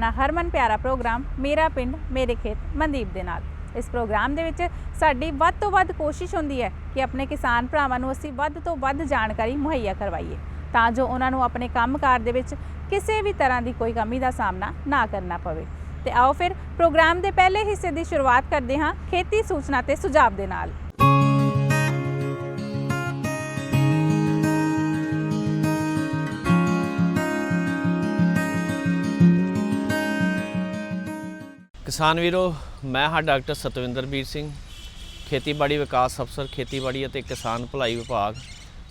ਆਪਣਾ ਹਰਮਨ ਪਿਆਰਾ ਪ੍ਰੋਗਰਾਮ ਮੇਰਾ ਪਿੰਡ, ਮੇਰੇ ਖੇਤ ਮਨਦੀਪ ਦੇ ਨਾਲ। ਇਸ ਪ੍ਰੋਗਰਾਮ ਦੇ ਵਿੱਚ ਸਾਡੀ ਵੱਧ ਤੋਂ ਵੱਧ ਕੋਸ਼ਿਸ਼ ਹੁੰਦੀ ਹੈ ਕਿ ਆਪਣੇ ਕਿਸਾਨ ਭਰਾਵਾਂ ਨੂੰ ਅਸੀਂ ਵੱਧ ਤੋਂ ਵੱਧ ਜਾਣਕਾਰੀ, ਮੁਹੱਈਆ ਕਰਵਾਈਏ ਤਾਂ ਜੋ ਉਹਨਾਂ ਨੂੰ ਆਪਣੇ ਕੰਮਕਾਰ ਦੇ ਵਿੱਚ ਕਿਸੇ ਵੀ ਤਰ੍ਹਾਂ ਦੀ ਕੋਈ ਕਮੀ ਦਾ ਸਾਹਮਣਾ ਨਾ ਕਰਨਾ ਪਵੇ। ਤੇ ਆਓ ਫਿਰ ਪ੍ਰੋਗਰਾਮ ਦੇ ਪਹਿਲੇ ਹਿੱਸੇ ਦੀ ਸ਼ੁਰੂਆਤ ਕਰਦੇ ਹਾਂ ਖੇਤੀ ਸੂਚਨਾ ਤੇ ਸੁਝਾਅ ਦੇ ਨਾਲ। ਕਿਸਾਨ ਵੀਰੋ, ਮੈਂ ਹਾਂ ਡਾਕਟਰ ਸਤਵਿੰਦਰਬੀਰ ਸਿੰਘ, ਖੇਤੀਬਾੜੀ ਵਿਕਾਸ ਅਫਸਰ, ਖੇਤੀਬਾੜੀ ਅਤੇ ਕਿਸਾਨ ਭਲਾਈ ਵਿਭਾਗ।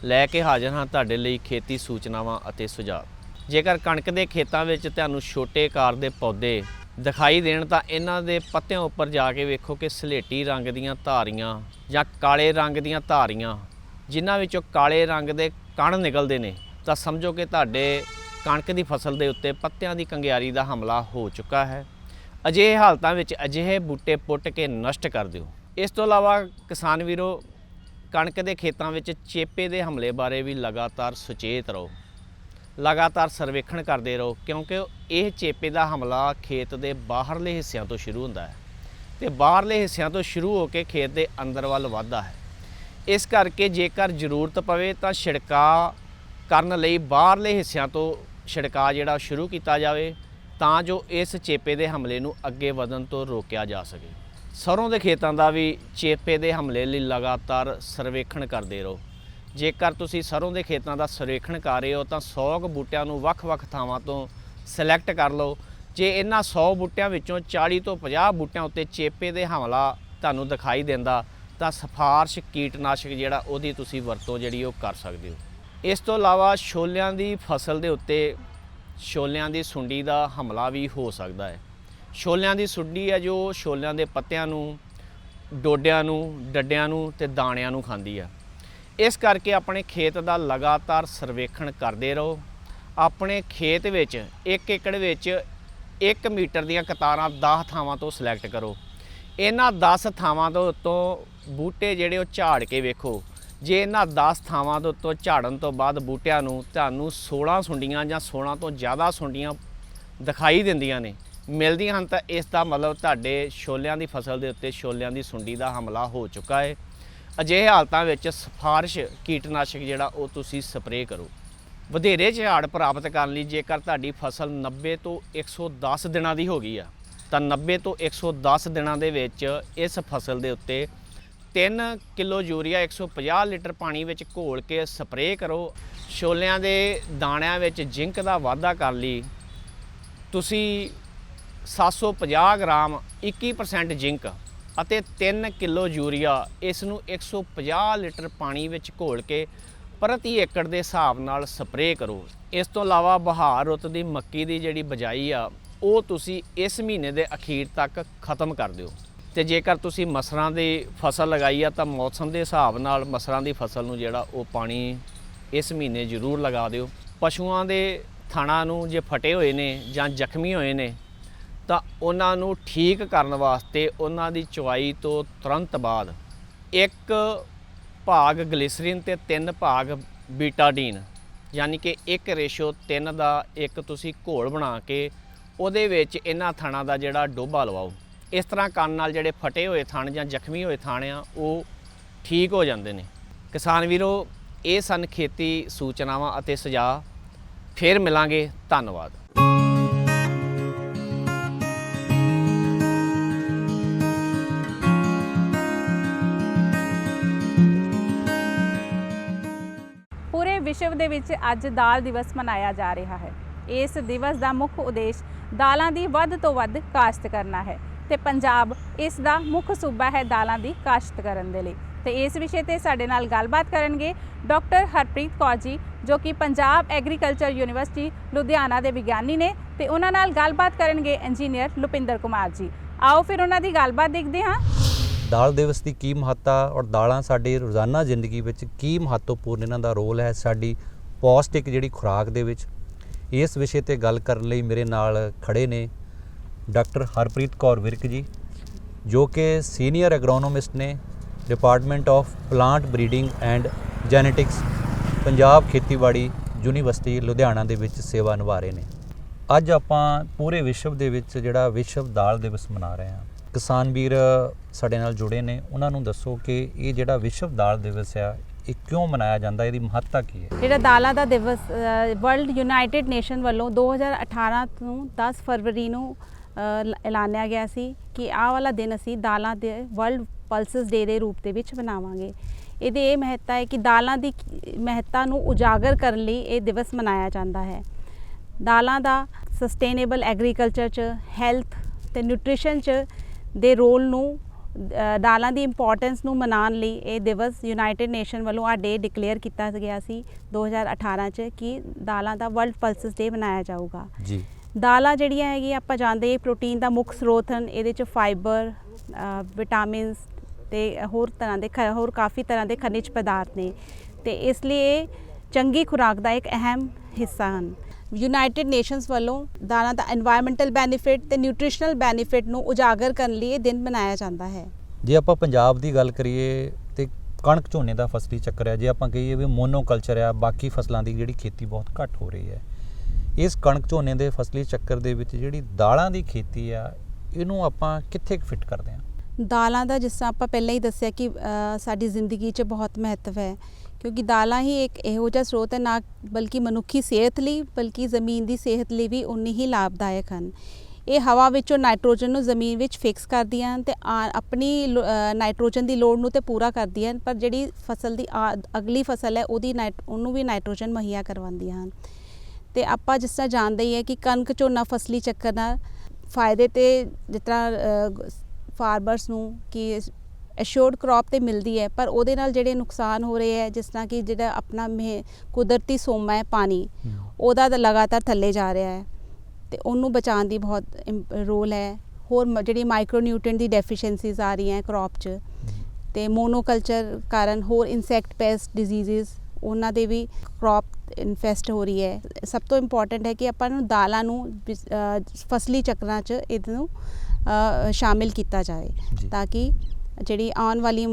ਲੈ ਕੇ ਹਾਜ਼ਰ ਹਾਂ ਤੁਹਾਡੇ ਲਈ ਖੇਤੀ ਸੂਚਨਾਵਾਂ ਅਤੇ ਸੁਝਾਅ। ਜੇਕਰ ਕਣਕ ਦੇ ਖੇਤਾਂ ਵਿੱਚ ਤੁਹਾਨੂੰ ਛੋਟੇ ਆਕਾਰ ਦੇ ਪੌਦੇ ਦਿਖਾਈ ਦੇਣ ਤਾਂ ਇਹਨਾਂ ਦੇ ਪੱਤਿਆਂ ਉੱਪਰ ਜਾ ਕੇ ਵੇਖੋ ਕਿ ਸਲੇਟੀ ਰੰਗ ਦੀਆਂ ਧਾਰੀਆਂ ਜਾਂ ਕਾਲੇ ਰੰਗ ਦੀਆਂ ਧਾਰੀਆਂ, ਜਿਨ੍ਹਾਂ ਵਿੱਚੋਂ ਕਾਲੇ ਰੰਗ ਦੇ ਕਣ ਨਿਕਲਦੇ ਨੇ, ਤਾਂ ਸਮਝੋ ਕਿ ਤੁਹਾਡੇ ਕਣਕ ਦੀ ਫਸਲ ਦੇ ਉੱਤੇ ਪੱਤਿਆਂ ਦੀ ਕੰਗਿਆਰੀ ਦਾ ਹਮਲਾ ਹੋ ਚੁੱਕਾ ਹੈ। ਅਜਿਹੇ ਹਾਲਤਾਂ ਵਿੱਚ ਅਜਿਹੇ ਬੂਟੇ ਪੁੱਟ ਕੇ ਨਸ਼ਟ ਕਰ ਦਿਓ। ਇਸ ਤੋਂ ਇਲਾਵਾ ਕਿਸਾਨ ਵੀਰੋ, ਕਣਕ ਦੇ ਖੇਤਾਂ ਵਿੱਚ ਚੇਪੇ ਦੇ ਹਮਲੇ ਬਾਰੇ ਵੀ ਲਗਾਤਾਰ ਸੁਚੇਤ ਰਹੋ। ਲਗਾਤਾਰ ਸਰਵੇਖਣ ਕਰਦੇ ਰਹੋ, ਕਿਉਂਕਿ ਇਹ ਚੇਪੇ ਦਾ ਹਮਲਾ ਖੇਤ ਦੇ ਬਾਹਰਲੇ ਹਿੱਸਿਆਂ ਤੋਂ ਸ਼ੁਰੂ ਹੁੰਦਾ ਹੈ ਤੇ ਬਾਹਰਲੇ ਹਿੱਸਿਆਂ ਤੋਂ ਸ਼ੁਰੂ ਹੋ ਕੇ ਖੇਤ ਦੇ ਅੰਦਰ ਵੱਲ ਵੱਧਦਾ ਹੈ। ਇਸ ਕਰਕੇ ਜੇਕਰ ਜ਼ਰੂਰਤ ਪਵੇ ਤਾਂ ਛਿੜਕਾਅ ਕਰਨ ਲਈ ਬਾਹਰਲੇ ਹਿੱਸਿਆਂ ਤੋਂ ਛਿੜਕਾਅ ਜਿਹੜਾ ਸ਼ੁਰੂ ਕੀਤਾ ਜਾਵੇ। ਤਾਂ ਜੋ ਇਸ ਚੇਪੇ ਦੇ ਹਮਲੇ ਨੂੰ ਅੱਗੇ ਵਧਣ ਤੋਂ ਰੋਕਿਆ ਜਾ ਸਕੇ। ਸਰੋਂ ਦੇ ਖੇਤਾਂ ਦਾ ਵੀ ਚੇਪੇ ਦੇ ਹਮਲੇ ਲਈ ਲਗਾਤਾਰ ਸਰਵੇਖਣ ਕਰਦੇ ਰਹੋ। ਜੇਕਰ ਤੁਸੀਂ ਸਰੋਂ ਦੇ ਖੇਤਾਂ ਦਾ ਸਰਵੇਖਣ ਕਰ ਰਹੇ ਹੋ, ਤਾਂ 100 ਕੁ ਬੂਟਿਆਂ ਨੂੰ ਵੱਖ-ਵੱਖ ਥਾਵਾਂ ਤੋਂ ਸਿਲੈਕਟ ਕਰ ਲਓ। ਜੇ ਇਹਨਾਂ 100 ਬੂਟਿਆਂ ਵਿੱਚੋਂ 40 ਤੋਂ 50 ਬੂਟਿਆਂ ਉੱਤੇ ਚੇਪੇ ਦੇ ਹਮਲਾ ਤੁਹਾਨੂੰ ਦਿਖਾਈ ਦਿੰਦਾ, ਤਾਂ ਸਫਾਰਸ਼ ਕੀਟਨਾਸ਼ਕ ਜਿਹੜਾ ਉਹਦੀ ਤੁਸੀਂ ਵਰਤੋਂ ਜਿਹੜੀ ਉਹ ਕਰ ਸਕਦੇ ਹੋ। ਇਸ ਤੋਂ ਇਲਾਵਾ ਛੋਲਿਆਂ ਦੀ ਫਸਲ ਦੇ ਉੱਤੇ ਛੋਲਿਆਂ ਦੀ ਸੁੰਡੀ ਦਾ ਹਮਲਾ ਵੀ ਹੋ ਸਕਦਾ ਹੈ। ਛੋਲਿਆਂ ਦੀ ਸੁੰਡੀ ਹੈ ਜੋ ਛੋਲਿਆਂ ਦੇ ਪੱਤਿਆਂ ਨੂੰ, ਡੋਡਿਆਂ ਨੂੰ, ਡੱਡਿਆਂ ਨੂੰ ਤੇ ਦਾਣਿਆਂ ਨੂੰ ਖਾਂਦੀ ਆ ਇਸ ਕਰਕੇ ਆਪਣੇ ਖੇਤ ਦਾ ਲਗਾਤਾਰ ਸਰਵੇਖਣ ਕਰਦੇ ਰਹੋ। ਆਪਣੇ ਖੇਤ ਵਿੱਚ 1 ਏਕੜ ਵਿੱਚ 1 ਮੀਟਰ ਦੀਆਂ ਕਤਾਰਾਂ 10 ਥਾਵਾਂ ਤੋਂ ਸਿਲੈਕਟ ਕਰੋ। ਇਹਨਾਂ 10 ਥਾਵਾਂ ਤੋਂ ਉੱਤੋਂ ਬੂਟੇ ਜਿਹੜੇ ਉਹ ਝਾੜ ਕੇ ਵੇਖੋ। ਜੇ ਇਹਨਾਂ 10 ਥਾਵਾਂ ਦੇ ਉੱਤੋਂ ਝਾੜਨ ਤੋਂ ਬਾਅਦ ਬੂਟਿਆਂ ਨੂੰ ਤੁਹਾਨੂੰ 16 ਸੁੰਡੀਆਂ ਜਾਂ 16 ਤੋਂ ਜ਼ਿਆਦਾ ਸੁੰਡੀਆਂ ਦਿਖਾਈ ਦਿੰਦੀਆਂ ਨੇ, ਮਿਲਦੀਆਂ ਹਨ ਤਾਂ ਇਸ ਦਾ ਮਤਲਬ ਤੁਹਾਡੇ ਛੋਲਿਆਂ ਦੀ ਫਸਲ ਦੇ ਉੱਤੇ ਛੋਲਿਆਂ ਦੀ ਸੁੰਡੀ ਦਾ ਹਮਲਾ ਹੋ ਚੁੱਕਾ ਹੈ। ਅਜਿਹੇ ਹਾਲਤਾਂ ਵਿੱਚ ਸਫਾਰਸ਼ ਕੀਟਨਾਸ਼ਕ ਜਿਹੜਾ ਉਹ ਤੁਸੀਂ ਸਪਰੇਅ ਕਰੋ। ਵਧੇਰੇ ਝਾੜ ਪ੍ਰਾਪਤ ਕਰਨ ਲਈ ਜੇਕਰ ਤੁਹਾਡੀ ਫਸਲ 90 ਤੋਂ 110 ਦਿਨਾਂ ਦੀ ਹੋ ਗਈ ਆ, ਤਾਂ 90 ਤੋਂ 110 ਦਿਨਾਂ ਦੇ ਵਿੱਚ ਇਸ ਫਸਲ ਦੇ ਉੱਤੇ 3 ਕਿਲੋ ਯੂਰੀਆ 150 ਲੀਟਰ ਪਾਣੀ ਵਿੱਚ ਘੋਲ ਕੇ ਸਪਰੇਅ ਕਰੋ। ਛੋਲਿਆਂ ਦੇ ਦਾਣਿਆਂ ਵਿੱਚ ਜ਼ਿੰਕ ਦਾ ਵਾਧਾ ਕਰ ਲਈ। ਤੁਸੀਂ 750 ਗ੍ਰਾਮ 21% ਜ਼ਿੰਕ ਅਤੇ 3 ਕਿਲੋ ਯੂਰੀਆ ਇਸ ਨੂੰ 150 ਲੀਟਰ ਪਾਣੀ ਵਿੱਚ ਘੋਲ ਕੇ ਪ੍ਰਤੀ ਏਕੜ ਦੇ ਹਿਸਾਬ ਨਾਲ ਸਪਰੇਅ ਕਰੋ। ਇਸ ਤੋਂ ਇਲਾਵਾ ਬਹਾਰ ਰੁੱਤ ਦੀ ਮੱਕੀ ਦੀ ਜਿਹੜੀ ਬਜਾਈ ਆ, ਉਹ ਤੁਸੀਂ ਇਸ ਮਹੀਨੇ ਦੇ ਅਖੀਰ ਤੱਕ ਖਤਮ ਕਰ ਦਿਓ। ਤੇ ਜੇਕਰ ਤੁਸੀਂ ਮਸਰਾਂ ਦੀ ਫਸਲ ਲਗਾਈ ਆ ਤਾਂ ਮੌਸਮ ਦੇ ਹਿਸਾਬ ਨਾਲ ਮਸਰਾਂ ਦੀ ਫਸਲ ਨੂੰ ਜਿਹੜਾ ਉਹ ਪਾਣੀ ਇਸ ਮਹੀਨੇ ਜ਼ਰੂਰ ਲਗਾ ਦਿਓ। ਪਸ਼ੂਆਂ ਦੇ ਥਣਾ ਨੂੰ ਜੇ ਫਟੇ ਹੋਏ ਨੇ ਜਾਂ ਜ਼ਖਮੀ ਹੋਏ ਨੇ, ਤਾਂ ਉਹਨਾਂ ਨੂੰ ਠੀਕ ਕਰਨ ਵਾਸਤੇ ਉਹਨਾਂ ਦੀ ਚਵਾਈ ਤੋਂ ਤੁਰੰਤ ਬਾਅਦ ਇੱਕ ਭਾਗ ਗਲਿਸਰੀਨ ਤੇ ਤਿੰਨ ਭਾਗ ਬੀਟਾਡੀਨ, ਯਾਨੀ ਕਿ 1 ਰੇਸ਼ੋ 3 ਦਾ ਇੱਕ ਤੁਸੀਂ ਘੋਲ ਬਣਾ ਕੇ ਉਹਦੇ ਵਿੱਚ ਇਹਨਾਂ ਥਣਾਂ ਦਾ ਜਿਹੜਾ ਡੋਬਾ ਲਵਾਓ। ਇਸ ਤਰ੍ਹਾਂ ਕੰਨ ਨਾਲ ਜਿਹੜੇ ਫਟੇ ਹੋਏ ਥਣ ਜਾਂ ਜ਼ਖਮੀ ਹੋਏ ਥਣ ਆ, ਉਹ ਠੀਕ ਹੋ ਜਾਂਦੇ ਨੇ। ਕਿਸਾਨ ਵੀਰੋ, ਇਹ ਸਨ ਖੇਤੀ ਸੂਚਨਾਵਾਂ ਅਤੇ ਸੁਝਾਅ। ਫਿਰ ਮਿਲਾਂਗੇ। ਧੰਨਵਾਦ। ਪੂਰੇ ਵਿਸ਼ਵ ਦੇ ਵਿੱਚ ਅੱਜ ਦਾਲ ਦਿਵਸ ਮਨਾਇਆ ਜਾ ਰਿਹਾ ਹੈ। ਇਸ ਦਿਵਸ ਦਾ ਮੁੱਖ ਉਦੇਸ਼ ਦਾਲਾਂ ਦੀ ਵੱਧ ਤੋਂ ਵੱਧ ਕਾਸ਼ਤ ਕਰਨਾ ਹੈ। ਤੇ ਪੰਜਾਬ ਇਸ ਦਾ ਮੁੱਖ ਸੂਬਾ ਹੈ ਦਾਲਾਂ ਦੀ ਕਾਸ਼ਤ ਕਰਨ ਦੇ ਲਈ। ਤੇ ਇਸ ਵਿਸ਼ੇ ਤੇ ਸਾਡੇ ਨਾਲ ਗੱਲਬਾਤ ਕਰਨਗੇ ਡਾਕਟਰ ਹਰਪ੍ਰੀਤ ਕੌਰ ਜੀ, ਜੋ ਕਿ ਪੰਜਾਬ ਐਗਰੀਕਲਚਰ ਯੂਨੀਵਰਸਿਟੀ ਲੁਧਿਆਣਾ ਦੇ ਵਿਗਿਆਨੀ ਨੇ ਤੇ ਉਹਨਾਂ ਨਾਲ ਗੱਲਬਾਤ ਕਰਨਗੇ ਇੰਜੀਨੀਅਰ ਲੁਪਿੰਦਰ ਕੁਮਾਰ ਜੀ। ਆਓ ਫਿਰ ਉਹਨਾਂ ਦੀ ਗੱਲਬਾਤ ਦੇਖਦੇ ਹਾਂ। ਦਾਲ ਦਿਵਸ ਦੀ ਕੀ ਮਹੱਤਤਾ ਔਰ ਦਾਲਾਂ ਸਾਡੀ ਰੋਜ਼ਾਨਾ ਜ਼ਿੰਦਗੀ ਵਿੱਚ ਕੀ ਮਹੱਤਵਪੂਰਨ ਇਹਨਾਂ ਦਾ ਰੋਲ ਹੈ ਸਾਡੀ ਪੌਸ਼ਟਿਕ ਜਿਹੜੀ ਖੁਰਾਕ ਦੇ ਵਿੱਚ, ਇਸ ਵਿਸ਼ੇ ਤੇ ਗੱਲ ਕਰਨ ਲਈ ਮੇਰੇ ਨਾਲ ਖੜੇ ਨੇ ਡਾਕਟਰ ਹਰਪ੍ਰੀਤ ਕੌਰ ਵਿਰਕ ਜੀ, ਜੋ ਕਿ ਸੀਨੀਅਰ ਐਗਰੋਨੋਮਿਸਟ ਨੇ department of plant breeding and genetics, Punjab ਖੇਤੀਬਾੜੀ ਯੂਨੀਵਰਸਿਟੀ ਲੁਧਿਆਣਾ ਦੇ ਵਿੱਚ ਸੇਵਾ ਨਿਭਾ ਰਹੇ ਨੇ। ਅੱਜ ਆਪਾਂ ਪੂਰੇ ਵਿਸ਼ਵ ਦੇ ਵਿੱਚ ਜਿਹੜਾ ਵਿਸ਼ਵ ਦਾਲ ਦਿਵਸ ਮਨਾ ਰਹੇ ਹਾਂ। ਕਿਸਾਨ ਵੀਰ ਸਾਡੇ ਨਾਲ ਜੁੜੇ ਨੇ, ਉਹਨਾਂ ਨੂੰ ਦੱਸੋ ਕਿ ਇਹ ਜਿਹੜਾ ਵਿਸ਼ਵ ਦਾਲ ਦਿਵਸ ਆ, ਇਹ ਕਿਉਂ ਮਨਾਇਆ ਜਾਂਦਾ, ਇਹਦੀ ਮਹੱਤਤਾ ਕੀ ਹੈ? ਜਿਹੜਾ ਦਾਲਾਂ ਦਾ ਦਿਵਸ ਵਰਲਡ ਯੂਨਾਈਟਿਡ ਨੇਸ਼ਨ ਵੱਲੋਂ 2018 ਤੋਂ 10 ਫਰਵਰੀ ਨੂੰ ਐਲਾਨਿਆ ਗਿਆ ਸੀ ਕਿ ਆਹ ਵਾਲਾ ਦਿਨ ਅਸੀਂ ਦਾਲਾਂ ਦੇ ਵਰਲਡ ਪਲਸਸ ਡੇ ਦੇ ਰੂਪ ਦੇ ਵਿੱਚ ਮਨਾਵਾਂਗੇ। ਇਹਦੇ ਇਹ ਮਹੱਤਤਾ ਹੈ ਕਿ ਦਾਲਾਂ ਦੀ ਮਹੱਤਤਾ ਨੂੰ ਉਜਾਗਰ ਕਰਨ ਲਈ ਇਹ ਦਿਵਸ ਮਨਾਇਆ ਜਾਂਦਾ ਹੈ। ਦਾਲਾਂ ਦਾ ਸਸਟੇਨੇਬਲ ਐਗਰੀਕਲਚਰ ਚ ਹੈਲਥ ਤੇ ਨਿਊਟ੍ਰੀਸ਼ਨ ਚ ਦੇ ਰੋਲ ਨੂੰ ਦਾਲਾਂ ਦੀ ਇੰਪੋਰਟੈਂਸ ਨੂੰ ਮਨਾਉਣ ਲਈ ਇਹ ਦਿਵਸ ਯੂਨਾਈਟਿਡ ਨੇਸ਼ਨ ਵੱਲੋਂ ਆ ਡੇ ਡਿਕਲੇਅਰ ਕੀਤਾ ਗਿਆ ਸੀ 2018 ਚ ਕਿ ਦਾਲਾਂ ਦਾ ਵਰਲਡ ਪਲਸਸ ਡੇ ਮਨਾਇਆ ਜਾਊਗਾ। ਜੀ। ਦਾਲਾਂ ਜਿਹੜੀਆਂ ਹੈਗੀਆਂ ਆਪਾਂ ਜਾਣਦੇ ਹਾਂ ਪ੍ਰੋਟੀਨ ਦਾ ਮੁੱਖ ਸਰੋਤ ਹਨ। ਇਹਦੇ ਚ ਫਾਈਬਰ ਵਿਟਾਮਿਨਸ ਤੇ ਹੋਰ ਤਰ੍ਹਾਂ ਦੇ ਹੋਰ ਕਾਫੀ ਤਰ੍ਹਾਂ ਦੇ ਖਣਿਜ ਪਦਾਰਥ ਨੇ। ਤੇ ਇਸ ਲਈ ਇਹ ਚੰਗੀ ਖੁਰਾਕ ਦਾ ਇੱਕ ਅਹਿਮ ਹਿੱਸਾ ਹਨ। ਯੂਨਾਈਟਿਡ ਨੇਸ਼ਨਸ ਵੱਲੋਂ ਦਾਲਾਂ ਦਾ এনवायरमेंटल ਬੈਨੀਫਿਟ ਤੇ ਨਿਊਟ੍ਰੀਸ਼ਨਲ ਬੈਨੀਫਿਟ ਨੂੰ ਉਜਾਗਰ ਕਰਨ ਲਈ ਇਹ ਦਿਨ ਮਨਾਇਆ ਜਾਂਦਾ ਹੈ। ਜੇ ਆਪਾਂ ਪੰਜਾਬ ਦੀ ਗੱਲ ਕਰੀਏ ਤੇ ਕਣਕ ਝੋਨੇ ਦਾ ਫਸਲੀ ਚੱਕਰ ਹੈ। ਜੇ ਆਪਾਂ ਕਹੀਏ ਵੀ ਮੋਨੋਕਲਚਰ ਆ ਬਾਕੀ ਫਸਲਾਂ ਦੀ ਜਿਹੜੀ ਖੇਤੀ ਬਹੁਤ ਘੱਟ ਹੋ ਰਹੀ ਹੈ। ਇਸ ਕਣਕ ਝੋਨੇ ਦੇ ਫਸਲੀ ਚੱਕਰ ਦੇ ਵਿੱਚ ਜਿਹੜੀ ਦਾਲਾਂ ਦੀ ਖੇਤੀ ਆ, ਇਹਨੂੰ ਆਪਾਂ ਕਿੱਥੇ ਫਿੱਟ ਕਰਦੇ ਹਾਂ? ਦਾਲਾਂ ਦਾ ਜਿਸ ਤਰ੍ਹਾਂ ਆਪਾਂ ਪਹਿਲਾਂ ਹੀ ਦੱਸਿਆ ਕਿ ਸਾਡੀ ਜ਼ਿੰਦਗੀ 'ਚ ਬਹੁਤ ਮਹੱਤਵ ਹੈ, ਕਿਉਂਕਿ ਦਾਲਾਂ ਹੀ ਇੱਕ ਇਹੋ ਜਿਹਾ ਸਰੋਤ ਹੈ, ਨਾ ਬਲਕਿ ਮਨੁੱਖੀ ਸਿਹਤ ਲਈ, ਬਲਕਿ ਜ਼ਮੀਨ ਦੀ ਸਿਹਤ ਲਈ ਵੀ ਉਨੀ ਹੀ ਲਾਭਦਾਇਕ ਹਨ। ਇਹ ਹਵਾ ਵਿੱਚੋਂ ਨਾਈਟ੍ਰੋਜਨ ਨੂੰ ਜ਼ਮੀਨ ਵਿੱਚ ਫਿਕਸ ਕਰਦੀਆਂ ਹਨ ਤੇ ਆ- ਆਪਣੀ ਲੋ- ਨਾਈਟ੍ਰੋਜਨ ਦੀ ਲੋੜ ਨੂੰ ਤੇ ਪੂਰਾ ਕਰਦੀਆਂ ਹਨ, ਪਰ ਜਿਹੜੀ ਫਸਲ ਦੀ ਆ- ਅਗਲੀ ਫਸਲ ਹੈ, ਉਹਦੀ ਨਾਈਟ, ਉਹਨੂੰ ਵੀ ਨਾਈਟ੍ਰੋਜਨ ਮੁਹੱਈਆ ਕਰਵਾਉਂਦੀਆਂ ਹਨ। ਤੇ ਆਪਾਂ ਜਿਸ ਤਰ੍ਹਾਂ ਜਾਣਦੇ ਹੀ ਹੈ ਕਿ ਕਣਕ ਝੋਨਾ ਫਸਲੀ ਚੱਕਰ ਨਾਲ ਫਾਇਦੇ ਤੇ ਜਿਸ ਤਰ੍ਹਾਂ ਫਾਰਮਰਸ ਨੂੰ ਕਿ ਅਸ਼ੋਰਡ ਕ੍ਰੌਪ ਤੇ ਮਿਲਦੀ ਹੈ ਪਰ ਉਹਦੇ ਨਾਲ ਜਿਹੜੇ ਨੁਕਸਾਨ ਹੋ ਰਹੇ ਹੈ ਜਿਸ ਤਰ੍ਹਾਂ ਕਿ ਜਿਹੜਾ ਆਪਣਾ ਕੁਦਰਤੀ ਸੋਮਾ ਹੈ ਪਾਣੀ ਉਹਦਾ ਤਾਂ ਲਗਾਤਾਰ ਥੱਲੇ ਜਾ ਰਿਹਾ ਹੈ ਤੇ ਉਹਨੂੰ ਬਚਾਉਣ ਦੀ ਬਹੁਤ ਰੋਲ ਹੈ। ਹੋਰ ਜਿਹੜੀ ਮਾਈਕਰੋ ਨਿਊਟ੍ਰੀਐਂਟ ਦੀ ਡੈਫੀਸ਼ੀਐਂਸੀਜ਼ ਆ ਰਹੀਆਂ ਕ੍ਰੌਪ 'ਚ ਤੇ ਮੋਨੋਕਲਚਰ ਕਾਰਨ ਹੋਰ ਇਨਸੈਕਟ ਪੈਸਟ ਡਿਜ਼ੀਜ਼ਸ ਉਹਨਾਂ ਦੇ ਵੀ ਕ੍ਰੌਪ ਇਨਫੈਸਟ ਹੋ ਰਹੀ ਹੈ। ਸਭ ਤੋਂ ਇੰਪੋਰਟੈਂਟ ਹੈ ਕਿ ਆਪਾਂ ਨੂੰ ਦਾਲਾਂ ਨੂੰ ਫਸਲੀ ਚੱਕਰਾਂ 'ਚ ਇਹਨੂੰ ਸ਼ਾਮਿਲ ਕੀਤਾ ਜਾਏ ਜੀ। ਤਾਂ ਕਿ ਜਿਹੜੀ ਆਉਣ ਵਾਲੀ